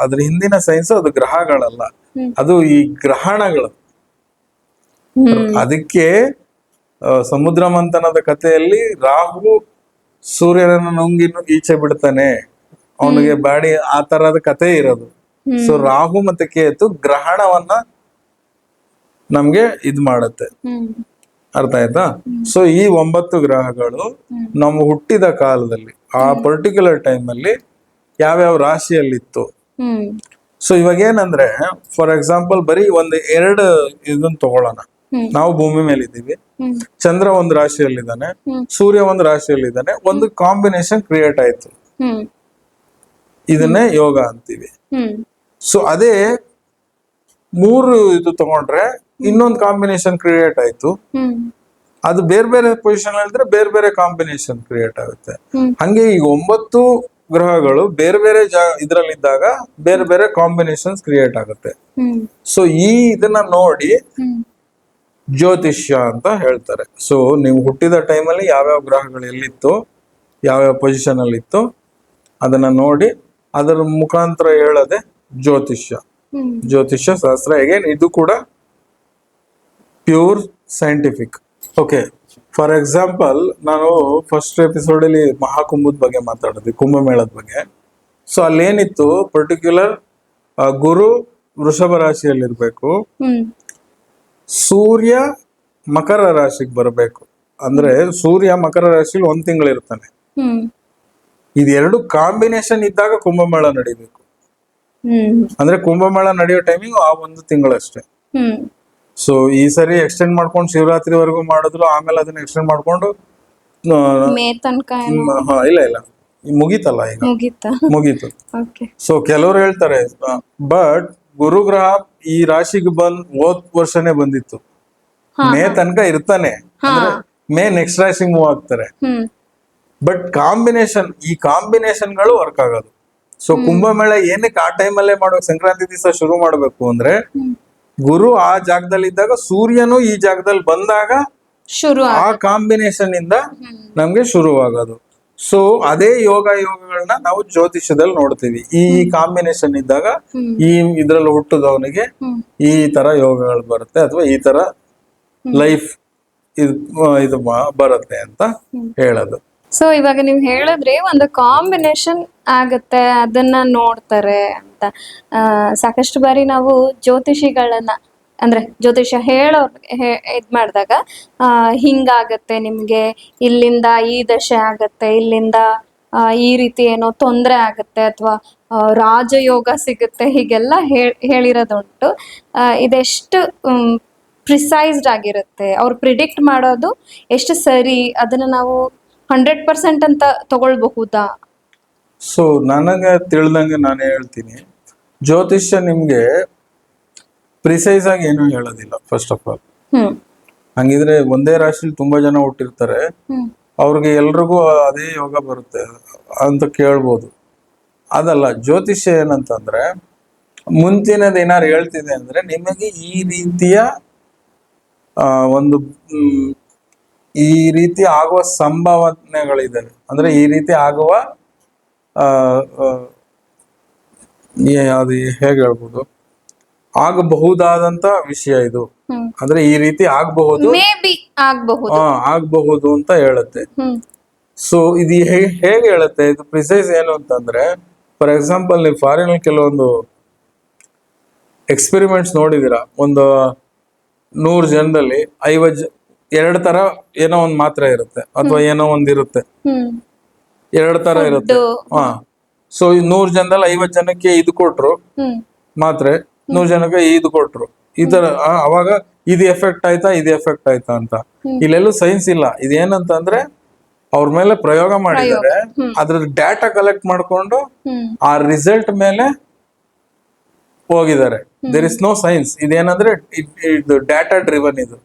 ಅದ್ರ ಹಿಂದಿನ ಸೈನ್ಸ್ ಅದು ಗ್ರಹಗಳಲ್ಲ. ಅದು ಈ ಗ್ರಹಣಗಳು. ಅದಕ್ಕೆ ಸಮುದ್ರ ಮಂಥನದ ಕಥೆಯಲ್ಲಿ ರಾಹು ಸೂರ್ಯನನ್ನು ನುಂಗಿ ಈಚೆ ಬಿಡ್ತಾನೆ. ಅವನಿಗೆ ಬಾಡಿ ಆ ತರದ ಕಥೆ ಇರೋದು. ಸೊ ರಾಹು ಮತ್ತೆ ಕೇತು ಗ್ರಹಣವನ್ನ ನಮ್ಗೆ ಇದ್ ಮಾಡುತ್ತೆ. ಅರ್ಥ ಆಯ್ತಾ? ಸೊ ಈ ಒಂಬತ್ತು ಗ್ರಹಗಳು ನಾವು ನಮ್ಮ ಹುಟ್ಟಿದ ಕಾಲದಲ್ಲಿ ಆ ಪರ್ಟಿಕ್ಯುಲರ್ ಟೈಮ್ ಅಲ್ಲಿ ಯಾವ್ಯಾವ ರಾಶಿಯಲ್ಲಿತ್ತು? ಇತ್ತು ಸೊ ಇವಾಗ ಏನಂದ್ರೆ ಫಾರ್ ಎಕ್ಸಾಂಪಲ್ ಬರೀ ಒಂದು ಎರಡು ಇದನ್ನ ತಗೊಳ್ಳೋಣ. ನಾವು ಭೂಮಿ ಮೇಲೆ ಇದ್ದೀವಿ ಚಂದ್ರ ಒಂದು ರಾಶಿಯಲ್ಲಿದ್ದಾನೆ. ಇದ್ದಾನೆ ಸೂರ್ಯ ಒಂದು ರಾಶಿಯಲ್ಲಿದ್ದಾನೆ. ಒಂದು ಕಾಂಬಿನೇಷನ್ ಕ್ರಿಯೇಟ್ ಆಯ್ತು. ಇದನ್ನೇ ಯೋಗ ಅಂತೀವಿ. ಸೊ ಅದೇ ಮೂರು ಇದು ತಗೊಂಡ್ರೆ ಇನ್ನೊಂದು ಕಾಂಬಿನೇಷನ್ ಕ್ರಿಯೇಟ್ ಆಯ್ತು. ಅದು ಬೇರೆ ಬೇರೆ ಪೊಸಿಷನ್ ಹೇಳಿದ್ರೆ ಬೇರೆ ಬೇರೆ ಕಾಂಬಿನೇಷನ್ ಕ್ರಿಯೇಟ್ ಆಗುತ್ತೆ. ಹಂಗೆ ಈಗ ಒಂಬತ್ತು ಗ್ರಹಗಳು ಬೇರೆ ಬೇರೆ ಜಾ ಇದ್ರಲ್ಲಿದ್ದಾಗ ಬೇರೆ ಬೇರೆ ಕಾಂಬಿನೇಷನ್ಸ್ ಕ್ರಿಯೇಟ್ ಆಗುತ್ತೆ. ಸೊ ಈ ಇದನ್ನ ನೋಡಿ ಜ್ಯೋತಿಷ್ಯ ಅಂತ ಹೇಳ್ತಾರೆ. ಸೊ ನೀವು ಹುಟ್ಟಿದ ಟೈಮಲ್ಲಿ ಯಾವ್ಯಾವ ಗ್ರಹಗಳು ಎಲ್ಲಿತ್ತು ಯಾವ್ಯಾವ ಪೊಸಿಷನ್ ಅಲ್ಲಿ ಇತ್ತು ಅದನ್ನ ನೋಡಿ ಅದರ ಮುಖಾಂತರ ಹೇಳದೆ ಜ್ಯೋತಿಷ್ಯ. ಜ್ಯೋತಿಷ್ಯ ಶಾಸ್ತ್ರ ಅಗೇನ್ ಇದು ಕೂಡ pure scientific okay for example ನಾನು ಫಸ್ಟ್ ಎಪಿಸೋಡ್ ಅಲ್ಲಿ ಮಹಾಕುಂಭದ ಬಗ್ಗೆ ಮಾತಾಡಿದ್ವಿ ಕುಂಭಮೇಳದ ಬಗ್ಗೆ. ಸೊ ಅಲ್ಲೇನಿತ್ತು ಪರ್ಟಿಕ್ಯುಲರ್ ಗುರು ವೃಷಭ ರಾಶಿಯಲ್ಲಿರ್ಬೇಕು. ಸೂರ್ಯ ಮಕರ ರಾಶಿಗೆ ಬರಬೇಕು. ಅಂದ್ರೆ ಸೂರ್ಯ ಮಕರ ರಾಶಿಲಿ ಒಂದ್ ತಿಂಗಳು ಇರ್ತಾನೆ ಹ್ಮ್. ಇದೆರಡು ಕಾಂಬಿನೇಷನ್ ಇದ್ದಾಗ ಕುಂಭಮೇಳ ನಡಿಬೇಕು. ಅಂದ್ರೆ ಕುಂಭಮೇಳ ನಡೆಯೋ ಟೈಮಿಂಗ್ ಆ ಒಂದು ತಿಂಗಳಷ್ಟೇ. ಸೊ ಈ ಸರಿ ಎಕ್ಸ್ಟೆಂಡ್ ಮಾಡ್ಕೊಂಡು ಶಿವರಾತ್ರಿವರೆಗೂ ಮಾಡಿದ್ರು ಆಮೇಲೆ ಅದನ್ನ ಎಕ್ಸ್ಟೆಂಡ್ ಮಾಡ್ಕೊಂಡು ಇಲ್ಲ ಇಲ್ಲ. ಮುಗೀತಲ್ಲ ಈಗ. ಮುಗೀತಾ? ಸೊ ಕೆಲವರು ಹೇಳ್ತಾರೆ ಬಟ್ ಗುರುಗ್ರಹ ಈ ರಾಶಿಗೆ ಬಂದ್ ಹೋದ್ ವರ್ಷನೇ ಬಂದಿತ್ತು. ಮೇ ತನಕ ಇರ್ತಾನೆ. ಮೇ ನೆಕ್ಸ್ಟ್ ರಾಶಿಗೆ ಮೂವ್ ಆಗ್ತಾರೆ. ಬಟ್ ಕಾಂಬಿನೇಷನ್ ಈ ಕಾಂಬಿನೇಷನ್ಗಳು ವರ್ಕ್ ಆಗೋದು. ಸೊ ಕುಂಭಮೇಳ ಏನಕ್ಕೆ ಆ ಟೈಮಲ್ಲೇ ಮಾಡ್ಬೇಕು ಸಂಕ್ರಾಂತಿ ದಿವಸ ಶುರು ಮಾಡ್ಬೇಕು ಅಂದ್ರೆ ಗುರು ಆ ಜಾಗದಲ್ಲಿ ಇದ್ದಾಗ ಸೂರ್ಯನು ಈ ಜಾಗದಲ್ಲಿ ಬಂದಾಗ ಶುರು ಆ- ಕಾಂಬಿನೇಷನ್ ಇಂದ. ನಮ್ಗೆ ಶುರುವಾಗೋದು. ಸೊ ಅದೇ ಯೋಗ ಯೋಗಗಳನ್ನ ನಾವು ಜ್ಯೋತಿಷ್ಯದಲ್ಲಿ ನೋಡ್ತೀವಿ. ಈ ಕಾಂಬಿನೇಷನ್ ಇದ್ದಾಗ ಈ ಇದ್ರಲ್ಲಿ ಹುಟ್ಟಿದವನಿಗೆ ಈ ತರ ಯೋಗಗಳು ಬರುತ್ತೆ ಅಥವಾ ಈ ತರ ಲೈಫ್ ಇದು ಇದು ಬರುತ್ತೆ ಅಂತ ಹೇಳೋದು. ಸೊ ಇವಾಗ ನೀವು ಹೇಳಿದ್ರೆ ಒಂದು ಕಾಂಬಿನೇಷನ್ ಆಗತ್ತೆ ಅದನ್ನ ನೋಡ್ತಾರೆ ಅಂತ. ಸಾಕಷ್ಟು ಬಾರಿ ನಾವು ಜ್ಯೋತಿಷಿಗಳನ್ನ ಅಂದ್ರೆ ಜ್ಯೋತಿಷ್ಯ ಹೇಳೋ ಇದ್ ಮಾಡಿದಾಗ ಹಿಂಗಾಗತ್ತೆ ನಿಮ್ಗೆ, ಇಲ್ಲಿಂದ ಈ ದಶೆ ಆಗತ್ತೆ, ಇಲ್ಲಿಂದ ಈ ರೀತಿ ಏನೋ ತೊಂದರೆ ಆಗತ್ತೆ ಅಥವಾ ರಾಜಯೋಗ ಸಿಗುತ್ತೆ, ಹೀಗೆಲ್ಲ ಹೇಳ್ ಹೇಳಿರೋದುಂಟು. ಇದೆಷ್ಟು ಪ್ರಿಸೈಸ್ಡ್ ಆಗಿರುತ್ತೆ, ಅವ್ರು ಪ್ರಿಡಿಕ್ಟ್ ಮಾಡೋದು ಎಷ್ಟು ಸರಿ, ಅದನ್ನ ನಾವು ಹಂಡ್ರೆಡ್ ಪರ್ಸೆಂಟ್ ಅಂತ ತಗೊಳ್ಬಹುದಾ? ಸೊ, ನನಗೆ ತಿಳಿದಂಗೆ ನಾನು ಹೇಳ್ತೀನಿ. ಜ್ಯೋತಿಷ್ಯ ನಿಮ್ಗೆ ಪ್ರಿಸೈಸ್ ಆಗಿ ಏನು ಹೇಳೋದಿಲ್ಲ ಫಸ್ಟ್ ಆಫ್ ಆಲ್ ಹಂಗಿದ್ರೆ ಒಂದೇ ರಾಶಿಲಿ ತುಂಬಾ ಜನ ಹುಟ್ಟಿರ್ತಾರೆ. ಅವ್ರಿಗೆ ಎಲ್ರಿಗೂ ಅದೇ ಯೋಗ ಬರುತ್ತೆ ಅಂತ ಕೇಳ್ಬೋದು. ಅದಲ್ಲ ಜ್ಯೋತಿಷ್ಯ ಏನಂತಂದ್ರೆ ಮುಂಚಿನ ಏನಾರು ಹೇಳ್ತಿದೆ ಅಂದ್ರೆ ನಿಮಗೆ ಈ ರೀತಿಯ ಒಂದು ಈ ರೀತಿ ಆಗುವ ಸಂಭಾವನೆಗಳಿದೆ. ಅಂದ್ರೆ ಈ ರೀತಿ ಆಗುವ ಅದು ಹೇಗೆ ಹೇಳ್ಬೋದು? ಆಗಬಹುದಾದಂತ ವಿಷಯ ಇದು. ಅಂದ್ರೆ ಈ ರೀತಿ ಆಗಬಹುದು. ಆಗಬಹುದು. ಅಂತ ಹೇಳುತ್ತೆ. ಸೊ ಇದು ಹೇಗೆ ಹೇಳುತ್ತೆ? ಇದು ಪ್ರಿಸೈಸ್ ಏನು ಅಂತಂದ್ರೆ ಫಾರ್ ಎಕ್ಸಾಂಪಲ್ ನೀವು ಫಾರಿನ್ ಕೆಲವೊಂದು ಎಕ್ಸ್ಪೆರಿಮೆಂಟ್ಸ್ ನೋಡಿದೀರಾ ಒಂದು ನೂರು ಜನದಲ್ಲಿ ಐವತ್ ಎರಡ್ ತರ ಏನೋ ಒಂದ್ ಮಾತ್ರ ಇರುತ್ತೆ. ಅಥವಾ ಏನೋ ಒಂದ್ ಇರುತ್ತೆ. ಎರಡು ತರ ಇರುತ್ತೆ. ಹಾ. ಸೊ ನೂರ್ ಜನದಲ್ಲಿ ಐವತ್ ಜನಕ್ಕೆ ಇದು ಕೊಟ್ರು ಮಾತ್ರೆ. ನೂರ್ ಜನಕ್ಕೆ ಇದು ಕೊಟ್ರು. ಈ ತರ ಅವಾಗ ಇದು ಎಫೆಕ್ಟ್ ಆಯ್ತಾ ಇದು ಎಫೆಕ್ಟ್ ಆಯ್ತಾ ಅಂತ. ಇಲ್ಲೆಲ್ಲೂ ಸೈನ್ಸ್ ಇಲ್ಲ. ಇದೇನಂತ ಅಂದ್ರೆ ಅವ್ರ ಮೇಲೆ ಪ್ರಯೋಗ ಮಾಡಿದ್ದಾರೆ. ಅದ್ರ ಡಾಟಾ ಕಲೆಕ್ಟ್ ಮಾಡ್ಕೊಂಡು ಆ ರಿಸಲ್ಟ್ ಮೇಲೆ ಹೋಗಿದ್ದಾರೆ. ದೇರ್ ಇಸ್ ನೋ ಸೈನ್ಸ್ ಇದೇನಂದ್ರೆ ಇದ್- ಡಾಟಾ ಡ್ರಿವನ್ ಇದು.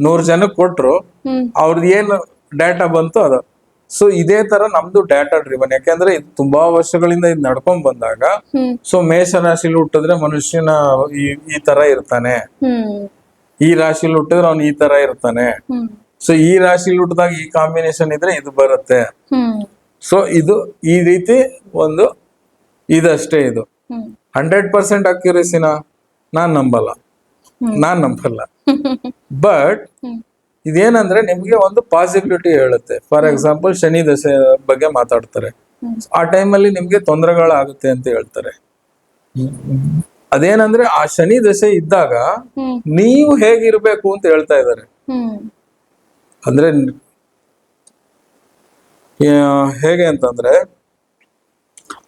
ನೂರ್ ಜನಕ್ಕೆ ಕೊಟ್ರು. ಅವ್ರದ್ ಅವ್ರದ್ದು ಏನು ಡಾಟಾ ಬಂತು ಅದು. ಸೊ ಇದೇ ತರ ನಮ್ದು ಡಾಟಾ ಡ್ರಿವನ್ ಯಾಕೆಂದ್ರೆ ಇದು ತುಂಬಾ ವರ್ಷಗಳಿಂದ ಇದು ನಡ್ಕೊಂಡ್ ಬಂದಾಗ ಸೊ ಮೇಷ ರಾಶಿಲಿ ಹುಟ್ಟಿದ್ರೆ ಮನುಷ್ಯನ ಈ ತರ ಇರ್ತಾನೆ. ಈ ರಾಶಿಲಿ ಹುಟ್ಟಿದ್ರೆ ಅವ್ನು ಈ ತರ ಇರ್ತಾನೆ. ಸೊ ಈ ರಾಶಿಲಿ ಹುಟ್ಟಿದಾಗ ಈ ಕಾಂಬಿನೇಷನ್ ಇದ್ರೆ ಇದು ಬರುತ್ತೆ. ಸೊ ಇದು ಈ ರೀತಿ ಒಂದು ಇದಷ್ಟೇ ಇದು. ಹಂಡ್ರೆಡ್ ಪರ್ಸೆಂಟ್ ಅಕ್ಯುರೇಸಿನ ನಾನ್ ನಂಬಲ್ಲ. ನಾನ್ ನಂಬಲ್ಲ. ಬಟ್ ಇದೇನಂದ್ರೆ ನಿಮ್ಗೆ ಒಂದು ಪಾಸಿಬಿಲಿಟಿ ಹೇಳುತ್ತೆ. ಫಾರ್ ಎಕ್ಸಾಂಪಲ್ ಶನಿ ದಶೆ ಬಗ್ಗೆ ಮಾತಾಡ್ತಾರೆ. ಆ ಟೈಮಲ್ಲಿ ನಿಮ್ಗೆ ತೊಂದರೆಗಳಾಗುತ್ತೆ ಅಂತ ಹೇಳ್ತಾರೆ. ಅದೇನಂದ್ರೆ ಆ ಶನಿ ದಶೆ ಇದ್ದಾಗ ನೀವು ಹೇಗಿರ್ಬೇಕು ಅಂತ ಹೇಳ್ತಾ ಇದ್ದಾರೆ. ಅಂದ್ರೆ ಹೇಗೆ ಅಂತಂದ್ರೆ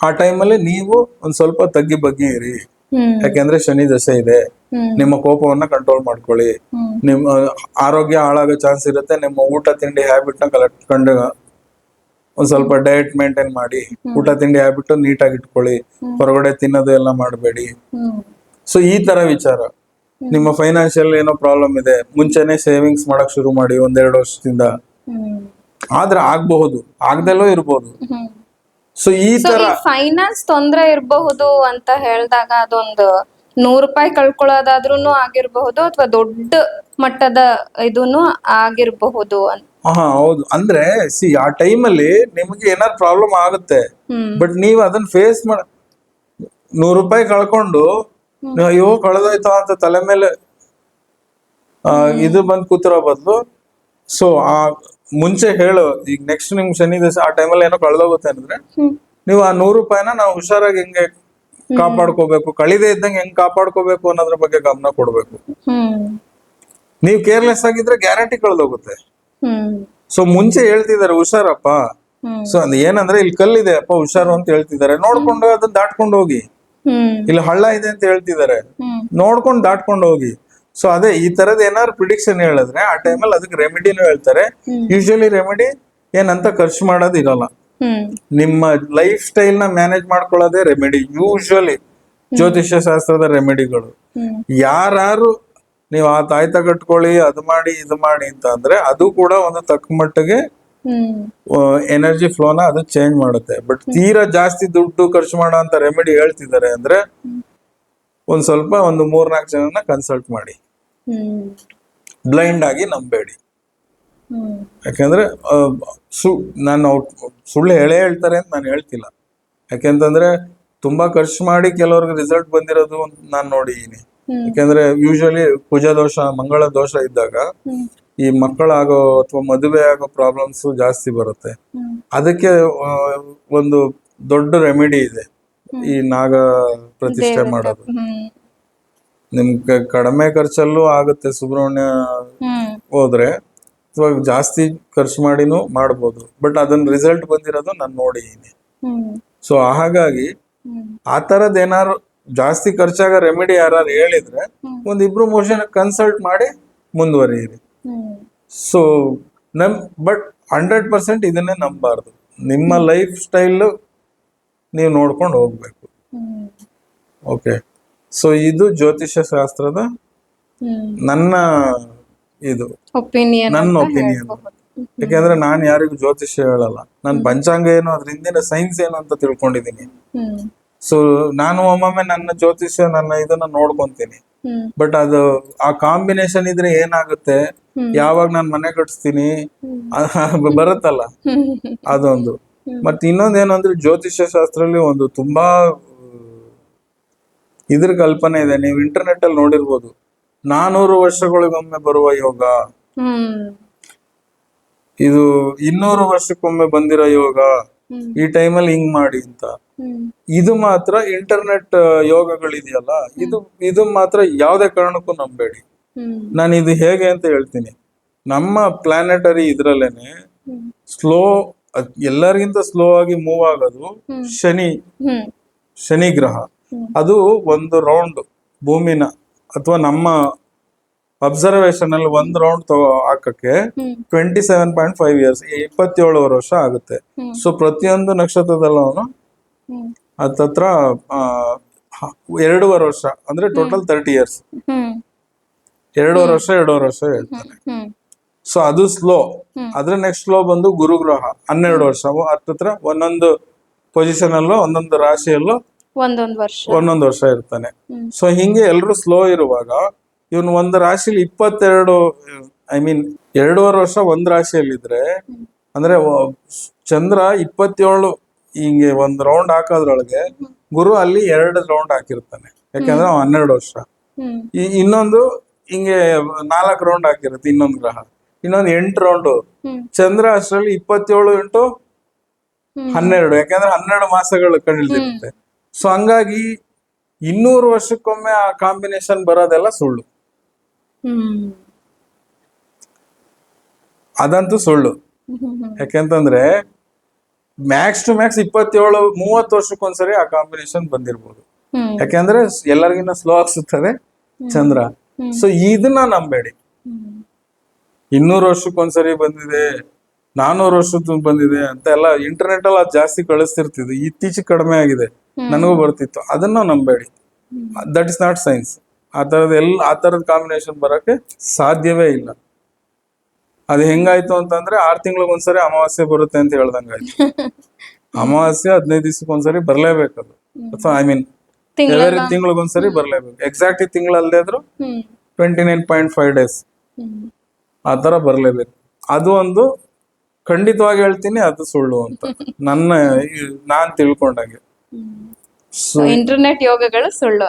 ಆ ಟೈಮಲ್ಲಿ ನೀವು ಒಂದ್ ಸ್ವಲ್ಪ ತಗ್ಗಿ ಬಗ್ಗಿ ಇರಿ. ಯಾಕೆಂದ್ರೆ ಶನಿ ದಶೆ ಇದೆ. ನಿಮ್ಮ ಕೋಪವನ್ನ ಕಂಟ್ರೋಲ್ ಮಾಡ್ಕೊಳ್ಳಿ. ನಿಮ್ಮ ಆರೋಗ್ಯ ಹಾಳಾಗೋ ಚಾನ್ಸ್ ಇರುತ್ತೆ. ನಿಮ್ಮ ಊಟ ತಿಂಡಿ ಹ್ಯಾಬಿಟ್ನ ಕಲೆಕ್ಟ್ ಕಂಡು ಒಂದ್ ಸ್ವಲ್ಪ ಡಯಟ್ ಮೇಂಟೈನ್ ಮಾಡಿ ಊಟ ತಿಂಡಿ ಹ್ಯಾಬಿಟ್ ನೀಟಾಗಿ ಇಟ್ಕೊಳ್ಳಿ. ಹೊರಗಡೆ ತಿನ್ನೋದು ಎಲ್ಲ ಮಾಡಬೇಡಿ. ಸೊ ಈ ತರ ವಿಚಾರ. ನಿಮ್ಮ ಫೈನಾನ್ಷಿಯಲ್ ಏನೋ ಪ್ರಾಬ್ಲಮ್ ಇದೆ. ಮುಂಚೆನೆ ಸೇವಿಂಗ್ಸ್ ಮಾಡಕ್ ಶುರು ಮಾಡಿ ಒಂದೆರಡು ವರ್ಷದಿಂದ. ಆದ್ರೆ ಆಗ್ಬಹುದು. ಆಗ್ದೆಲ್ಲೋ ಇರ್ಬೋದು. ಸೊ ಈ ತರ ಫೈನಾನ್ಸ್ ತೊಂದ್ರೆ ಇರಬಹುದು ಅಂತ ಹೇಳಿದಾಗ ಅದೊಂದು ನೂರು ರೂಪಾಯಿ ಕಳ್ಕೊಳ್ಳೋದಾದ್ರೂ ಆಗಿರಬಹುದು ಅಥವಾ ದೊಡ್ಡ ಮಟ್ಟದ ಇದೂನು ಆಗಿರಬಹುದು ಅಂತ ಹಾ ಹೌದು. ಅಂದ್ರೆ ಸಿ ಆ ಟೈಮಲ್ಲಿ ನಿಮ್ಗೆ ಏನಾದ್ರು ಪ್ರಾಬ್ಲಮ್ ಆಗುತ್ತೆ ಬಟ್ ನೀವು ಅದನ್ನ ಫೇಸ್ ಮಾಡ ನೂರು ರೂಪಾಯಿ ಕಳ್ಕೊಂಡು ನೀವು ಅಯ್ಯೋ ಕಳೆದೋಯ್ತಾ ಅಂತ ತಲೆ ಮೇಲೆ ಆ, ಇದು ಬಂದ್ ಕೂತಿರೋ ಬದಲು ಸೊ ಆ ಮುಂಚೆ ಹೇಳು ಈಗ ನೆಕ್ಸ್ಟ್ ನಿಮ್ ಶನಿ ದಿವಸ ಆ ಟೈಮಲ್ಲಿ ಏನೋ ಕಳೆದೋಗುತ್ತೆ ಅಂದ್ರೆ ನೀವು ಆ ನೂರು ರೂಪಾಯಿನ ನಾವು ಹುಷಾರಾಗಿ ಹೆಂಗೆ ಕಾಪಾಡ್ಕೋಬೇಕು. ಕಳಿದೆ ಇದ್ದಂಗೆ ಹೆಂಗ್ ಕಾಪಾಡ್ಕೋಬೇಕು ಅನ್ನೋದ್ರ ಬಗ್ಗೆ ಗಮನ ಕೊಡ್ಬೇಕು. ನೀವ್ ಕೇರ್ಲೆಸ್ ಆಗಿದ್ರೆ ಗ್ಯಾರಂಟಿ ಕಳೆದೋಗುತ್ತೆ. ಸೊ ಮುಂಚೆ ಹೇಳ್ತಿದಾರೆ ಹುಷಾರಪ್ಪ. ಸೊ ಅದ್ ಏನಂದ್ರೆ ಇಲ್ಲಿ ಕಲ್ಲಿದೆ ಅಪ್ಪ ಹುಷಾರು ಅಂತ ಹೇಳ್ತಿದ್ದಾರೆ. ನೋಡ್ಕೊಂಡು ಅದನ್ನ ದಾಟ್ಕೊಂಡು ಹೋಗಿ. ಇಲ್ಲಿ ಹಳ್ಳ ಇದೆ ಅಂತ ಹೇಳ್ತಿದ್ದಾರೆ. ನೋಡ್ಕೊಂಡು ದಾಟ್ಕೊಂಡು ಹೋಗಿ. ಸೊ ಅದೇ ಈ ತರದ ಏನಾದ್ರು ಪ್ರಿಡಿಕ್ಷನ್ ಹೇಳಿದ್ರೆ ಆ ಟೈಮಲ್ಲಿ ಅದಕ್ಕೆ ರೆಮಿಡಿನೂ ಹೇಳ್ತಾರೆ. ಯೂಶಲಿ ರೆಮಿಡಿ ಏನಂತ ಖರ್ಚು ಮಾಡೋದು ಇರಲ್ಲ. ಹ್ಮ್ ನಿಮ್ಮ ಲೈಫ್ ಸ್ಟೈಲ್ನ ಮ್ಯಾನೇಜ್ ಮಾಡ್ಕೊಳ್ಳೋದೇ ರೆಮಿಡಿ ಯೂಶಲಿ ಜ್ಯೋತಿಷ್ಯ ಶಾಸ್ತ್ರದ ರೆಮಿಡಿಗಳು ಯಾರು ನೀವು ಆ ತಾಯ್ತ ಕಟ್ಕೊಳ್ಳಿ ಅದು ಮಾಡಿ ಇದು ಮಾಡಿ ಅಂತ ಅಂದ್ರೆ ಅದು ಕೂಡ ಒಂದು ತಕ್ಕ ಮಟ್ಟಿಗೆ ಎನರ್ಜಿ ಫ್ಲೋನ ಅದು ಚೇಂಜ್ ಮಾಡುತ್ತೆ. ಬಟ್ ತೀರಾ ಜಾಸ್ತಿ ದುಡ್ಡು ಖರ್ಚು ಮಾಡೋ ಅಂತ ರೆಮಿಡಿ ಹೇಳ್ತಿದ್ದಾರೆ ಅಂದ್ರೆ ಒಂದ್ ಸ್ವಲ್ಪ ಒಂದು ಮೂರ್ನಾಲ್ಕು ಜನನ ಕನ್ಸಲ್ಟ್ ಮಾಡಿ. ಬ್ಲೈಂಡ್ ಆಗಿ ನಂಬೇಡಿ. ಯಾಕಂದ್ರೆ ಸು ನಾನು ಅವ್ ಸುಳ್ಳು ಹೇಳೇ ಹೇಳ್ತಾರೆ ಅಂತ ನಾನು ಹೇಳ್ತಿಲ್ಲ. ಯಾಕೆಂತಂದ್ರೆ ತುಂಬಾ ಖರ್ಚು ಮಾಡಿ ಕೆಲವ್ರಿಗೆ ರಿಸಲ್ಟ್ ಬಂದಿರೋದು ನಾನು ನೋಡಿದೀನಿ. ಯಾಕೆಂದ್ರೆ ಯೂಶಲಿ ಪೂಜಾ ದೋಷ ಮಂಗಳ ದೋಷ ಇದ್ದಾಗ ಈ ಮಕ್ಕಳಾಗೋ ಅಥವಾ ಮದುವೆ ಆಗೋ ಪ್ರಾಬ್ಲಮ್ಸ್ ಜಾಸ್ತಿ ಬರುತ್ತೆ. ಅದಕ್ಕೆ ಒಂದು ದೊಡ್ಡ ರೆಮಿಡಿ ಇದೆ. ಈ ನಾಗ ಪ್ರತಿಷ್ಠೆ ಮಾಡೋದು. ನಿಮ್ಗೆ ಕಡಿಮೆ ಖರ್ಚಲ್ಲೂ ಆಗುತ್ತೆ ಸುಬ್ರಹ್ಮಣ್ಯ ಹ್ಮ್. ಹೋದ್ರೆ ಅಥವಾ ಜಾಸ್ತಿ ಖರ್ಚು ಮಾಡಿನೂ ಮಾಡ್ಬೋದು. ಬಟ್ ಅದನ್ನ ರಿಸಲ್ಟ್ ಬಂದಿರೋದು ನಾನು ನೋಡಿದ್ದೀನಿ ಸೊ ಹಾಗಾಗಿ ಆ ಥರದ್ದು ಏನಾದ್ರು ಜಾಸ್ತಿ ಖರ್ಚಾಗ ರೆಮಿಡಿ ಯಾರು ಹೇಳಿದ್ರೆ. ಒಂದ್ ಇಬ್ರು ಮೋಷನ್ ಜನ ಕನ್ಸಲ್ಟ್ ಮಾಡಿ ಮುಂದುವರಿಯಿರಿ. ಸೊ ನಮ್ ಬಟ್ ಹಂಡ್ರೆಡ್ ಪರ್ಸೆಂಟ್ ಇದನ್ನೇ ನಂಬಾರ್ದು. ನಿಮ್ಮ ಲೈಫ್ ಸ್ಟೈಲ್ ನೀವು ನೋಡ್ಕೊಂಡು ಹೋಗ್ಬೇಕು. ಓಕೆ ಸೊ ಇದು ಜ್ಯೋತಿಷ್ಯ ಶಾಸ್ತ್ರದ ನನ್ನ ಇದು ಒಪಿನಿಯನ್ ನನ್ನ ಒಪಿನಿಯನ್ ಯಾಕೆಂದ್ರೆ ನಾನ್ ಯಾರಿಗೂ ಜ್ಯೋತಿಷ್ಯ ಹೇಳಲ್ಲ. ನಾನು ಪಂಚಾಂಗ ಏನು ಅದ್ರ ಹಿಂದಿನ ಸೈನ್ಸ್ ಏನು ಅಂತ ತಿಳ್ಕೊಂಡಿದೀನಿ ಸೊ ನಾನು ಒಮ್ಮೊಮ್ಮೆ ನನ್ನ ಜ್ಯೋತಿಷ್ಯ ನನ್ನ ಇದನ್ನ ನೋಡ್ಕೊಂತೀನಿ. ಬಟ್ ಅದು ಆ ಕಾಂಬಿನೇಷನ್ ಇದ್ರೆ ಏನಾಗುತ್ತೆ. ಯಾವಾಗ ನಾನು ಮನೆ ಕಟ್ಸ್ತೀನಿ? ಬರುತ್ತಲ್ಲ? ಅದೊಂದು. ಮತ್ ಇನ್ನೊಂದ್ ಏನಂದ್ರೆ ಜ್ಯೋತಿಷ್ಯ ಶಾಸ್ತ್ರದಲ್ಲಿ ಒಂದು ತುಂಬಾ ಇದ್ರ ಕಲ್ಪನೆ ಇದೆ. ನೀವು ಇಂಟರ್ನೆಟ್ ಅಲ್ಲಿ ನೋಡಿರ್ಬೋದು. ನಾನೂರು ವರ್ಷಗಳಿಗೊಮ್ಮೆ ಬರುವ ಯೋಗ. ಇದು ಇನ್ನೂರು ವರ್ಷಕ್ಕೊಮ್ಮೆ ಬಂದಿರೋ ಯೋಗ. ಈ ಟೈಮಲ್ಲಿ ಹಿಂಗ್ ಮಾಡಿ ಅಂತ. ಇದು ಮಾತ್ರ ಇಂಟರ್ನೆಟ್ ಯೋಗಗಳಿದೆಯಲ್ಲ ಇದು ಇದು ಮಾತ್ರ ಯಾವುದೇ ಕಾರಣಕ್ಕೂ ನಂಬೇಡಿ. ನಾನು ಇದು ಹೇಗೆ ಅಂತ ಹೇಳ್ತೀನಿ. ನಮ್ಮ ಪ್ಲಾನೆಟರಿ ಇದ್ರಲ್ಲೇನೆ ಸ್ಲೋ ಎಲ್ಲರಿಗಿಂತ ಸ್ಲೋ ಆಗಿ ಮೂವ್ ಆಗೋದು. ಶನಿ. ಶನಿ ಗ್ರಹ. ಅದು ಒಂದು ರೌಂಡ್ ಭೂಮಿನ. ಅಥವಾ ನಮ್ಮ ಅಬ್ಸರ್ವೇಷನ್ ಅಲ್ಲಿ ಒಂದ್ ರೌಂಡ್ ತಗೋ ಹಾಕಕ್ಕೆ twenty seven point five years ಇಪ್ಪತ್ತೇಳುವರೆ ವರ್ಷ ಆಗುತ್ತೆ. ಸೊ ಪ್ರತಿಯೊಂದು ನಕ್ಷತ್ರದಲ್ಲೂ ಹತ್ತತ್ರ ಎರಡೂವರೆ ವರ್ಷ ಅಂದ್ರೆ ಟೋಟಲ್ ತರ್ಟಿ ಇಯರ್ಸ್ ಎರಡುವರೆ ವರ್ಷ ಎರಡೂವರೆ ವರ್ಷ ಹೇಳ್ತಾನೆ. ಹ್ಮ್. ಸೊ ಅದು ಸ್ಲೋ. ಅದ್ರ ನೆಕ್ಸ್ಟ್ ಸ್ಲೋ ಬಂದು ಗುರುಗ್ರಹ ಹನ್ನೆರಡು ವರ್ಷ ಹತ್ತತ್ರ ಒಂದೊಂದು ಪೊಸಿಷನ್ ಅಲ್ಲೂ ಒಂದೊಂದು ರಾಶಿಯಲ್ಲೂ ಒಂದೊಂದ್ ವರ್ಷ. ಒಂದೊಂದು ವರ್ಷ ಇರ್ತಾನೆ. ಸೊ ಹಿಂಗೆ ಎಲ್ರು ಸ್ಲೋ ಇರುವಾಗ ಇವನು ಒಂದು ರಾಶಿಲಿ ಇಪ್ಪತ್ತೆರಡು ಐ ಮೀನ್ ಎರಡೂವರೆ ವರ್ಷ ಒಂದ್ ರಾಶಿಯಲ್ಲಿದ್ರೆ ಅಂದ್ರೆ ಚಂದ್ರ ಇಪ್ಪತ್ತೇಳು ಹಿಂಗೆ ಒಂದ್ ರೌಂಡ್ ಹಾಕೋದ್ರೊಳಗೆ ಗುರು ಅಲ್ಲಿ ಎರಡು ರೌಂಡ್ ಹಾಕಿರ್ತಾನೆ. ಯಾಕಂದ್ರೆ ಅವ ಹನ್ನೆರಡು ವರ್ಷ. ಇನ್ನೊಂದು ಹಿಂಗೆ ನಾಲ್ಕು ರೌಂಡ್ ಹಾಕಿರುತ್ತೆ ಇನ್ನೊಂದು ಗ್ರಹ. ಇನ್ನೊಂದು ಎಂಟು ರೌಂಡ್ ಚಂದ್ರ ಅಷ್ಟರಲ್ಲಿ ಇಪ್ಪತ್ತೇಳು ಇಂಟು. ಹನ್ನೆರಡು. ಯಾಕಂದ್ರೆ ಹನ್ನೆರಡು ಮಾಸಗಳು ಕಂಡಿರುತ್ತೆ ಸೊ ಹಂಗಾಗಿ ಇನ್ನೂರು ವರ್ಷಕ್ಕೊಮ್ಮೆ ಆ ಕಾಂಬಿನೇಷನ್ ಬರೋದೆಲ್ಲ ಸುಳ್ಳು. ಅದಂತೂ ಸುಳ್ಳು. ಯಾಕೆಂತಂದ್ರೆ ಮ್ಯಾಕ್ಸ್ ಟು ಮ್ಯಾಕ್ಸ್ ಇಪ್ಪತ್ತೇಳು ಮೂವತ್ತು ವರ್ಷಕ್ಕೊಂದ್ಸರಿ ಆ ಕಾಂಬಿನೇಷನ್ ಬಂದಿರ್ಬೋದು. ಯಾಕೆಂದ್ರೆ ಎಲ್ಲರಿಗಿನ್ನ ಸ್ಲೋ ಆಗ್ಸುತ್ತದೆ ಚಂದ್ರ. ಸೊ ಇದನ್ನ ನಂಬೇಡಿ. ಇನ್ನೂರು ವರ್ಷಕ್ಕೊಂದ್ಸರಿ ಬಂದಿದೆ ನಾನೂರು ವರ್ಷದ ಬಂದಿದೆ ಅಂತ ಎಲ್ಲ ಇಂಟರ್ನೆಟ್ ಅಲ್ಲಿ ಜಾಸ್ತಿ ಕಳಿಸ್ತಿರ್ತಿದ್ವಿ ಇತ್ತೀಚೆಗೆ ಕಡಿಮೆ ಆಗಿದೆ. ನನಗೂ ಬರ್ತಿತ್ತು. ಅದನ್ನ ನಂಬೇಡಿ. ದಟ್ ಇಸ್ ನಾಟ್ ಸೈನ್ಸ್ ಆ ತರದ ಎಲ್ಲ ಆ ತರದ ಕಾಂಬಿನೇಷನ್ ಬರಕ್ಕೆ ಸಾಧ್ಯವೇ ಇಲ್ಲ. ಅದು ಹೆಂಗಾಯ್ತು ಅಂತಂದ್ರೆ ಆರ್ ತಿಂಗಳಿಗೊಂದ್ಸರಿ ಅಮಾವಾಸ್ಯೆ ಬರುತ್ತೆ ಅಂತ ಹೇಳ್ದಂಗಾಯ್ತು ಅಮಾವಾಸ್ಯೆ ಹದಿನೈದು ದಿವಸಕ್ಕೊಂದ್ಸರಿ ಬರ್ಲೇಬೇಕು ಅದು. ಅಥವಾ ಐ ಮೀನ್ ಎವರಿ ತಿಂಗಳಿಗೊಂದ್ಸರಿ ಬರ್ಲೇಬೇಕು. ಎಕ್ಸಾಕ್ಟ್ ತಿಂಗಳಲ್ಲದೆ ಹ್ಮ್. Twenty nine point five days ಆ ತರ ಬರ್ಲೇಬೇಕು. ಅದು ಒಂದು ಖಂಡಿತವಾಗಿ ಹೇಳ್ತೀನಿ ಅದು ಸುಳ್ಳು ಅಂತ. ನನ್ನ ನಾನ್ ತಿಳ್ಕೊಂಡಂಗೆ. ಇಂಟರ್ನೆಟ್ ಯೋಗಗಳು ಸುಳ್ಳು.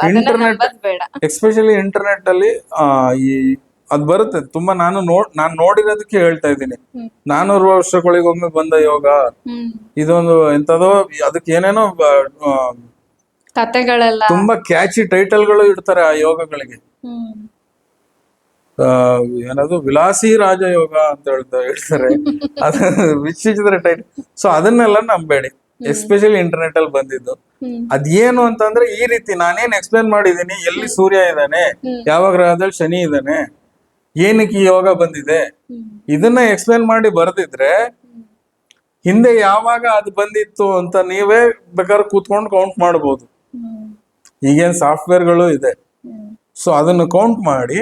ಬೇಡ. ಎಸ್ಪೆಷಲಿ ಇಂಟರ್ನೆಟ್ ಅಲ್ಲಿ ಈ ಅದ್ ಬರುತ್ತೆ. ತುಂಬಾ ನಾನು ನೋಡ್ ನಾನ್ ನೋಡಿರೋದಕ್ಕೆ ಹೇಳ್ತಾ ಇದ್ದೀನಿ. ನಾನು ನಾನೂರು ವರ್ಷಗಳಿಗೊಮ್ಮೆ ಬಂದ ಯೋಗ. ಇದೊಂದು ಎಂತದೋ ಅದಕ್ಕೆ ಏನೇನೋ ಕತೆಗಳೆಲ್ಲ ತುಂಬಾ ಕ್ಯಾಚಿ ಟೈಟಲ್ಗಳು ಇಡ್ತಾರೆ ಆ ಯೋಗಗಳಿಗೆ. ಏನದು? ವಿಲಾಸಿ ರಾಜಯೋಗ ಅಂತ ಹೇಳ್ತಾ ಹೇಳ್ತಾರೆ. ಅದು ವಿಚಿತ್ರ ಟೈಟ್ ಸೊ ಅದನ್ನೆಲ್ಲ ನಂಬೇಡಿ. ಎಸ್ಪೆಷಲಿ ಇಂಟರ್ನೆಟ್ ಅಲ್ಲಿ ಬಂದಿದ್ದು. ಅದೇನು ಅಂತಂದ್ರೆ ಈ ರೀತಿ ನಾನೇನ್ ಎಕ್ಸ್ಪ್ಲೇನ್ ಮಾಡಿದೀನಿ ಎಲ್ಲಿ ಸೂರ್ಯ ಇದ್ದಾನೆ. ಯಾವ ಗ್ರಹದಲ್ಲಿ ಶನಿ ಇದ್ದಾನೆ ಏನಕ್ಕೆ ಈ ಯೋಗ ಬಂದಿದೆ ಇದನ್ನ ಎಕ್ಸ್ಪ್ಲೇನ್ ಮಾಡಿ ಬರ್ದಿದ್ರೆ ಹಿಂದೆ ಯಾವಾಗ ಅದು ಬಂದಿತ್ತು ಅಂತ ನೀವೇ ಬೇಕಾದ್ರೆ ಕೂತ್ಕೊಂಡು ಕೌಂಟ್ ಮಾಡ್ಬೋದು. ಈಗೇನ್ ಸಾಫ್ಟ್ವೇರ್ಗಳು ಇದೆ. ಸೊ ಅದನ್ನು ಕೌಂಟ್ ಮಾಡಿ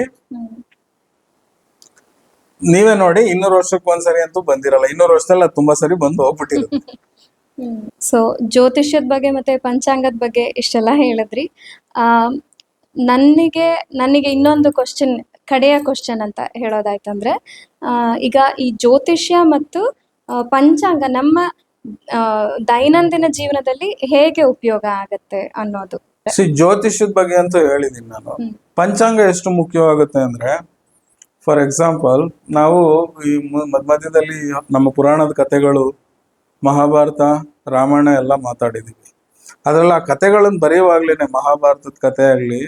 ನೀವೇ ನೋಡಿ ಇನ್ನೂರು ವರ್ಷಕ್ಕೆ ಒಂದ್ಸರಿ ಅಂತೂ ಬಂದಿರಲ್ಲ. ಇನ್ನೂರು ವರ್ಷದಲ್ಲಿ ಅದು ತುಂಬಾ ಸರಿ ಬಂದು ಹೋಗ್ಬಿಟ್ಟಿದೆ. ಸೊ ಜ್ಯೋತಿಷ್ಯದ ಬಗ್ಗೆ ಮತ್ತೆ ಪಂಚಾಂಗದ ಬಗ್ಗೆ ಇಷ್ಟೆಲ್ಲ ಹೇಳಿದ್ರಿ. ಆ ನನಗೆ ನನಗೆ ಇನ್ನೊಂದು ಕ್ವಶನ್ ಕಡೆಯ ಕ್ವಶನ್ ಅಂತ ಹೇಳೋದಾಯ್ತಂದ್ರೆ ಆ, ಈಗ ಈ ಜ್ಯೋತಿಷ್ಯ ಮತ್ತು ಪಂಚಾಂಗ ನಮ್ಮ ದೈನಂದಿನ ಜೀವನದಲ್ಲಿ ಹೇಗೆ ಉಪಯೋಗ ಆಗತ್ತೆ ಅನ್ನೋದು. ಸಿ ಜ್ಯೋತಿಷ್ಯದ ಬಗ್ಗೆ ಅಂತೂ ಹೇಳಿದೀನಿ ನಾನು. ಪಂಚಾಂಗ ಎಷ್ಟು ಮುಖ್ಯವಾಗುತ್ತೆ ಅಂದ್ರೆ ಫಾರ್ ಎಕ್ಸಾಂಪಲ್ ನಾವು ಈ ಮಧ್ಯ ಮಧ್ಯದಲ್ಲಿ ನಮ್ಮ ಪುರಾಣದ ಕಥೆಗಳು ಮಹಾಭಾರತ ರಾಮಾಯಣ ಎಲ್ಲ ಮಾತಾಡಿದ್ದೀವಿ ಅದರಲ್ಲಿ ಆ ಕಥೆಗಳನ್ನು ಬರೆಯುವಾಗಲೇ ಮಹಾಭಾರತದ ಕಥೆ ಆಗಲಿ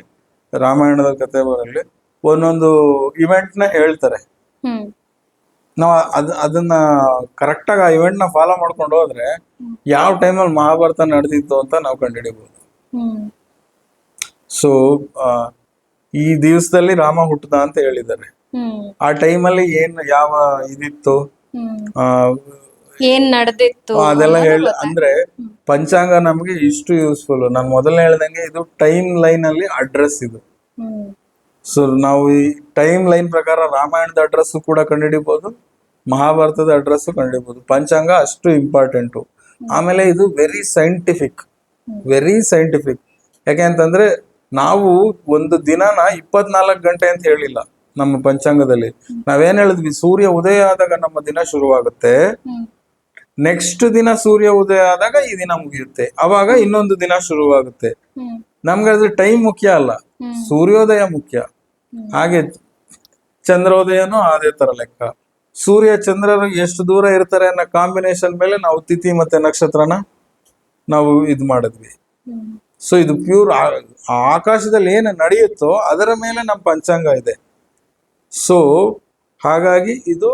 ರಾಮಾಯಣದ ಕಥೆ ಆಗಲಿ ಒಂದೊಂದು ಇವೆಂಟ್ನ ನ ಹೇಳ್ತಾರೆ. ನಾವು ಅದ್ ಅದನ್ನ ಕರೆಕ್ಟಾಗಿ ಆ ಇವೆಂಟ್ನ ನ ಫಾಲೋ ಮಾಡ್ಕೊಂಡು ಹೋದ್ರೆ ಯಾವ ಟೈಮಲ್ಲಿ ಮಹಾಭಾರತ ನಡೆದಿತ್ತು ಅಂತ ನಾವು ಕಂಡುಹಿಡಿಬಹುದು ಹ್ಮ್. ಸೊ ಈ ದಿವಸದಲ್ಲಿ ರಾಮ ಹುಟ್ಟದ ಅಂತ ಹೇಳಿದ್ದಾರೆ. ಆ ಟೈಮಲ್ಲಿ ಏನ್ ಯಾವ ಇದಿತ್ತು? ಆ, ಏನ್ ನಡೆದಿತ್ತು ಅದೆಲ್ಲ ಹೇಳ ಅಂದ್ರೆ ಪಂಚಾಂಗ ನಮ್ಗೆ ಇಷ್ಟು ಯೂಸ್ಫುಲ್ ನಾನು ಮೊದಲನೇ ಹೇಳ್ದಂಗೆ ಇದು ಟೈಮ್ ಲೈನ್ ಅಲ್ಲಿ ಅಡ್ರೆಸ್ ಇದು. ಸೊ ನಾವು ಈ ಟೈಮ್ ಲೈನ್ ಪ್ರಕಾರ ರಾಮಾಯಣದ ಅಡ್ರೆಸ್ ಕೂಡ ಕಂಡುಹಿಡಿಬಹುದು ಮಹಾಭಾರತದ ಅಡ್ರೆಸ್ ಕಂಡುಹಿಡಿಬಹುದು ಪಂಚಾಂಗ ಅಷ್ಟು ಇಂಪಾರ್ಟೆಂಟು ಆಮೇಲೆ ಇದು ವೆರಿ ಸೈಂಟಿಫಿಕ್ ವೆರಿ ಸೈಂಟಿಫಿಕ್ ಯಾಕೆ ಅಂತಂದ್ರೆ ನಾವು ಒಂದು ದಿನನ ಇಪ್ಪತ್ನಾಲ್ಕು ಗಂಟೆ ಅಂತ ಹೇಳಿಲ್ಲ. ನಮ್ಮ ಪಂಚಾಂಗದಲ್ಲಿ. ನಾವೇನ್ ಹೇಳಿದ್ವಿ? ಸೂರ್ಯ ಉದಯ ಆದಾಗ ನಮ್ಮ ದಿನ ಶುರುವಾಗುತ್ತೆ. ನೆಕ್ಸ್ಟ್ ದಿನ ಸೂರ್ಯ ಉದಯ ಆದಾಗ ಈ ದಿನ ಮುಗಿಯುತ್ತೆ. ಅವಾಗ ಇನ್ನೊಂದು ದಿನ ಶುರುವಾಗುತ್ತೆ. ನಮ್ಗೆ ಅದ್ರ ಟೈಮ್ ಮುಖ್ಯ ಅಲ್ಲ. ಸೂರ್ಯೋದಯ ಮುಖ್ಯ. ಹಾಗೆ ಚಂದ್ರೋದಯನೂ ಅದೇ ತರ ಲೆಕ್ಕ. ಸೂರ್ಯ ಚಂದ್ರರು ಎಷ್ಟು ದೂರ ಇರ್ತಾರೆ ಅನ್ನೋ ಕಾಂಬಿನೇಷನ್ ಮೇಲೆ ನಾವು ತಿಥಿ ಮತ್ತೆ ನಕ್ಷತ್ರನ ನಾವು ಇದು ಮಾಡಿದ್ವಿ. ಸೊ ಇದು ಪ್ಯೂರ್ ಆಕಾಶದಲ್ಲಿ ಏನು ನಡೆಯುತ್ತೋ ಅದರ ಮೇಲೆ ನಮ್ಮ ಪಂಚಾಂಗ ಇದೆ. ಸೊ ಹಾಗಾಗಿ ಇದು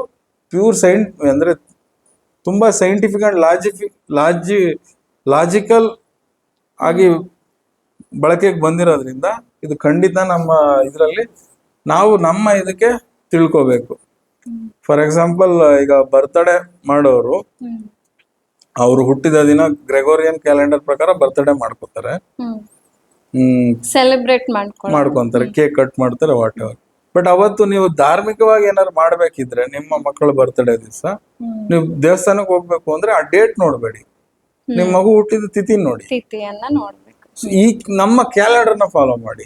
ಪ್ಯೂರ್ ಸೈಂಟ್ ಅಂದ್ರೆ ತುಂಬಾ ಸೈಂಟಿಫಿಕ್ ಆ್ಯಂಡ್ ಲಾಜಿಫಿ ಲಾಜಿ ಲಾಜಿಕಲ್ ಆಗಿ ಬಳಕೆಗೆ ಬಂದಿರೋದ್ರಿಂದ ಇದು ಖಂಡಿತ ನಮ್ಮ ಇದರಲ್ಲಿ ನಾವು ನಮ್ಮ ಇದಕ್ಕೆ ತಿಳ್ಕೋಬೇಕು. ಫಾರ್ ಎಕ್ಸಾಂಪಲ್ ಈಗ ಬರ್ತಡೇ ಮಾಡೋರು ಅವರು ಹುಟ್ಟಿದ ದಿನ ಗ್ರೆಗೋರಿಯನ್ ಕ್ಯಾಲೆಂಡರ್ ಪ್ರಕಾರ ಬರ್ತ್ಡೇ ಮಾಡ್ಕೋತಾರೆ. ಸೆಲೆಬ್ರೇಟ್ ಮಾಡ್ಕೊಂತಾರೆ ಕೇಕ್ ಕಟ್ ಮಾಡ್ತಾರೆ ವಾಟ್ ಎವರ್ ಬಟ್ ಅವತ್ತು ನೀವು ಧಾರ್ಮಿಕವಾಗಿ ಏನಾದ್ರು ಮಾಡ್ಬೇಕಿದ್ರೆ ನಿಮ್ಮ ಮಕ್ಕಳ ಬರ್ತಡೇ ದಿವಸ ನೀವು ದೇವಸ್ಥಾನಕ್ಕೆ ಹೋಗ್ಬೇಕು ಅಂದ್ರೆ ಆ ಡೇಟ್ ನೋಡ್ಬೇಡಿ. ನಿಮ್ ಮಗು ಹುಟ್ಟಿದ ತಿಥಿ ನೋಡಿ. ತಿಥಿಯನ್ನ ನೋಡ್ಬೇಕು. ಈ ನಮ್ಮ ಕ್ಯಾಲೆಂಡರ್ನ ಫಾಲೋ ಮಾಡಿ.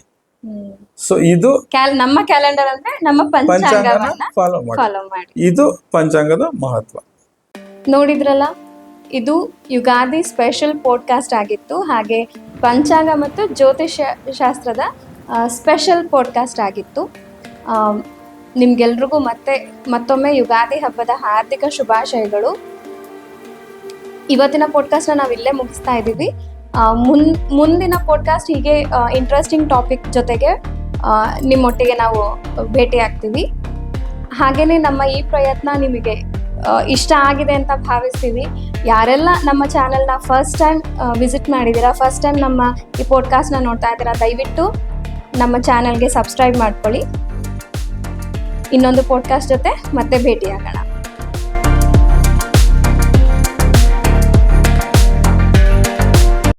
ಸೊ ಇದು ನಮ್ಮ ಕ್ಯಾಲೆಂಡರ್ ಅಂದ್ರೆ ನಮ್ಮ ಪಂಚಾಂಗ ಪಂಚಾಂಗವನ್ನ ಫಾಲೋ ಮಾಡಿ. ಇದು ಪಂಚಾಂಗದ ಮಹತ್ವ. ನೋಡಿದ್ರಲ್ಲ? ಇದು ಯುಗಾದಿ ಸ್ಪೆಷಲ್ ಪಾಡ್ಕಾಸ್ಟ್ ಆಗಿತ್ತು. ಹಾಗೆ ಪಂಚಾಂಗ ಮತ್ತು ಜ್ಯೋತಿಷ್ಯ ಶಾಸ್ತ್ರದ ಸ್ಪೆಷಲ್ ಪಾಡ್ಕಾಸ್ಟ್ ಆಗಿತ್ತು. ನಿಮ್ಗೆಲ್ರಿಗೂ ಮತ್ತೆ ಮತ್ತೊಮ್ಮೆ ಯುಗಾದಿ ಹಬ್ಬದ ಹಾರ್ದಿಕ ಶುಭಾಶಯಗಳು. ಇವತ್ತಿನ ಪಾಡ್ಕಾಸ್ಟ್ನ ನಾವು ಇಲ್ಲೇ ಮುಗಿಸ್ತಾ ಇದ್ದೀವಿ. ಮುನ್, ಮುಂದಿನ ಪಾಡ್ಕಾಸ್ಟ್ ಹೀಗೆ ಇಂಟ್ರೆಸ್ಟಿಂಗ್ ಟಾಪಿಕ್ ಜೊತೆಗೆ ನಿಮ್ಮೊಟ್ಟಿಗೆ ನಾವು ಭೇಟಿ ಆಗ್ತೀವಿ. ಹಾಗೆಯೇ ನಮ್ಮ ಈ ಪ್ರಯತ್ನ ನಿಮಗೆ ಇಷ್ಟ ಆಗಿದೆ ಅಂತ ಭಾವಿಸ್ತೀವಿ. ಯಾರೆಲ್ಲ ನಮ್ಮ ಚಾನೆಲ್ನ ಫಸ್ಟ್ ಟೈಮ್ ವಿಸಿಟ್ ಮಾಡಿದ್ದೀರಾ ಫಸ್ಟ್ ಟೈಮ್ ನಮ್ಮ ಈ ಪಾಡ್ಕಾಸ್ಟ್ನ ನೋಡ್ತಾ ಇದ್ದೀರಾ, ದಯವಿಟ್ಟು ನಮ್ಮ ಚಾನೆಲ್ಗೆ ಸಬ್ಸ್ಕ್ರೈಬ್ ಮಾಡ್ಕೊಳ್ಳಿ. ಇನ್ನೊಂದು ಪಾಡ್ಕಾಸ್ಟ್ ಜೊತೆ ಮತ್ತೆ ಭೇಟಿಯಾಗೋಣ.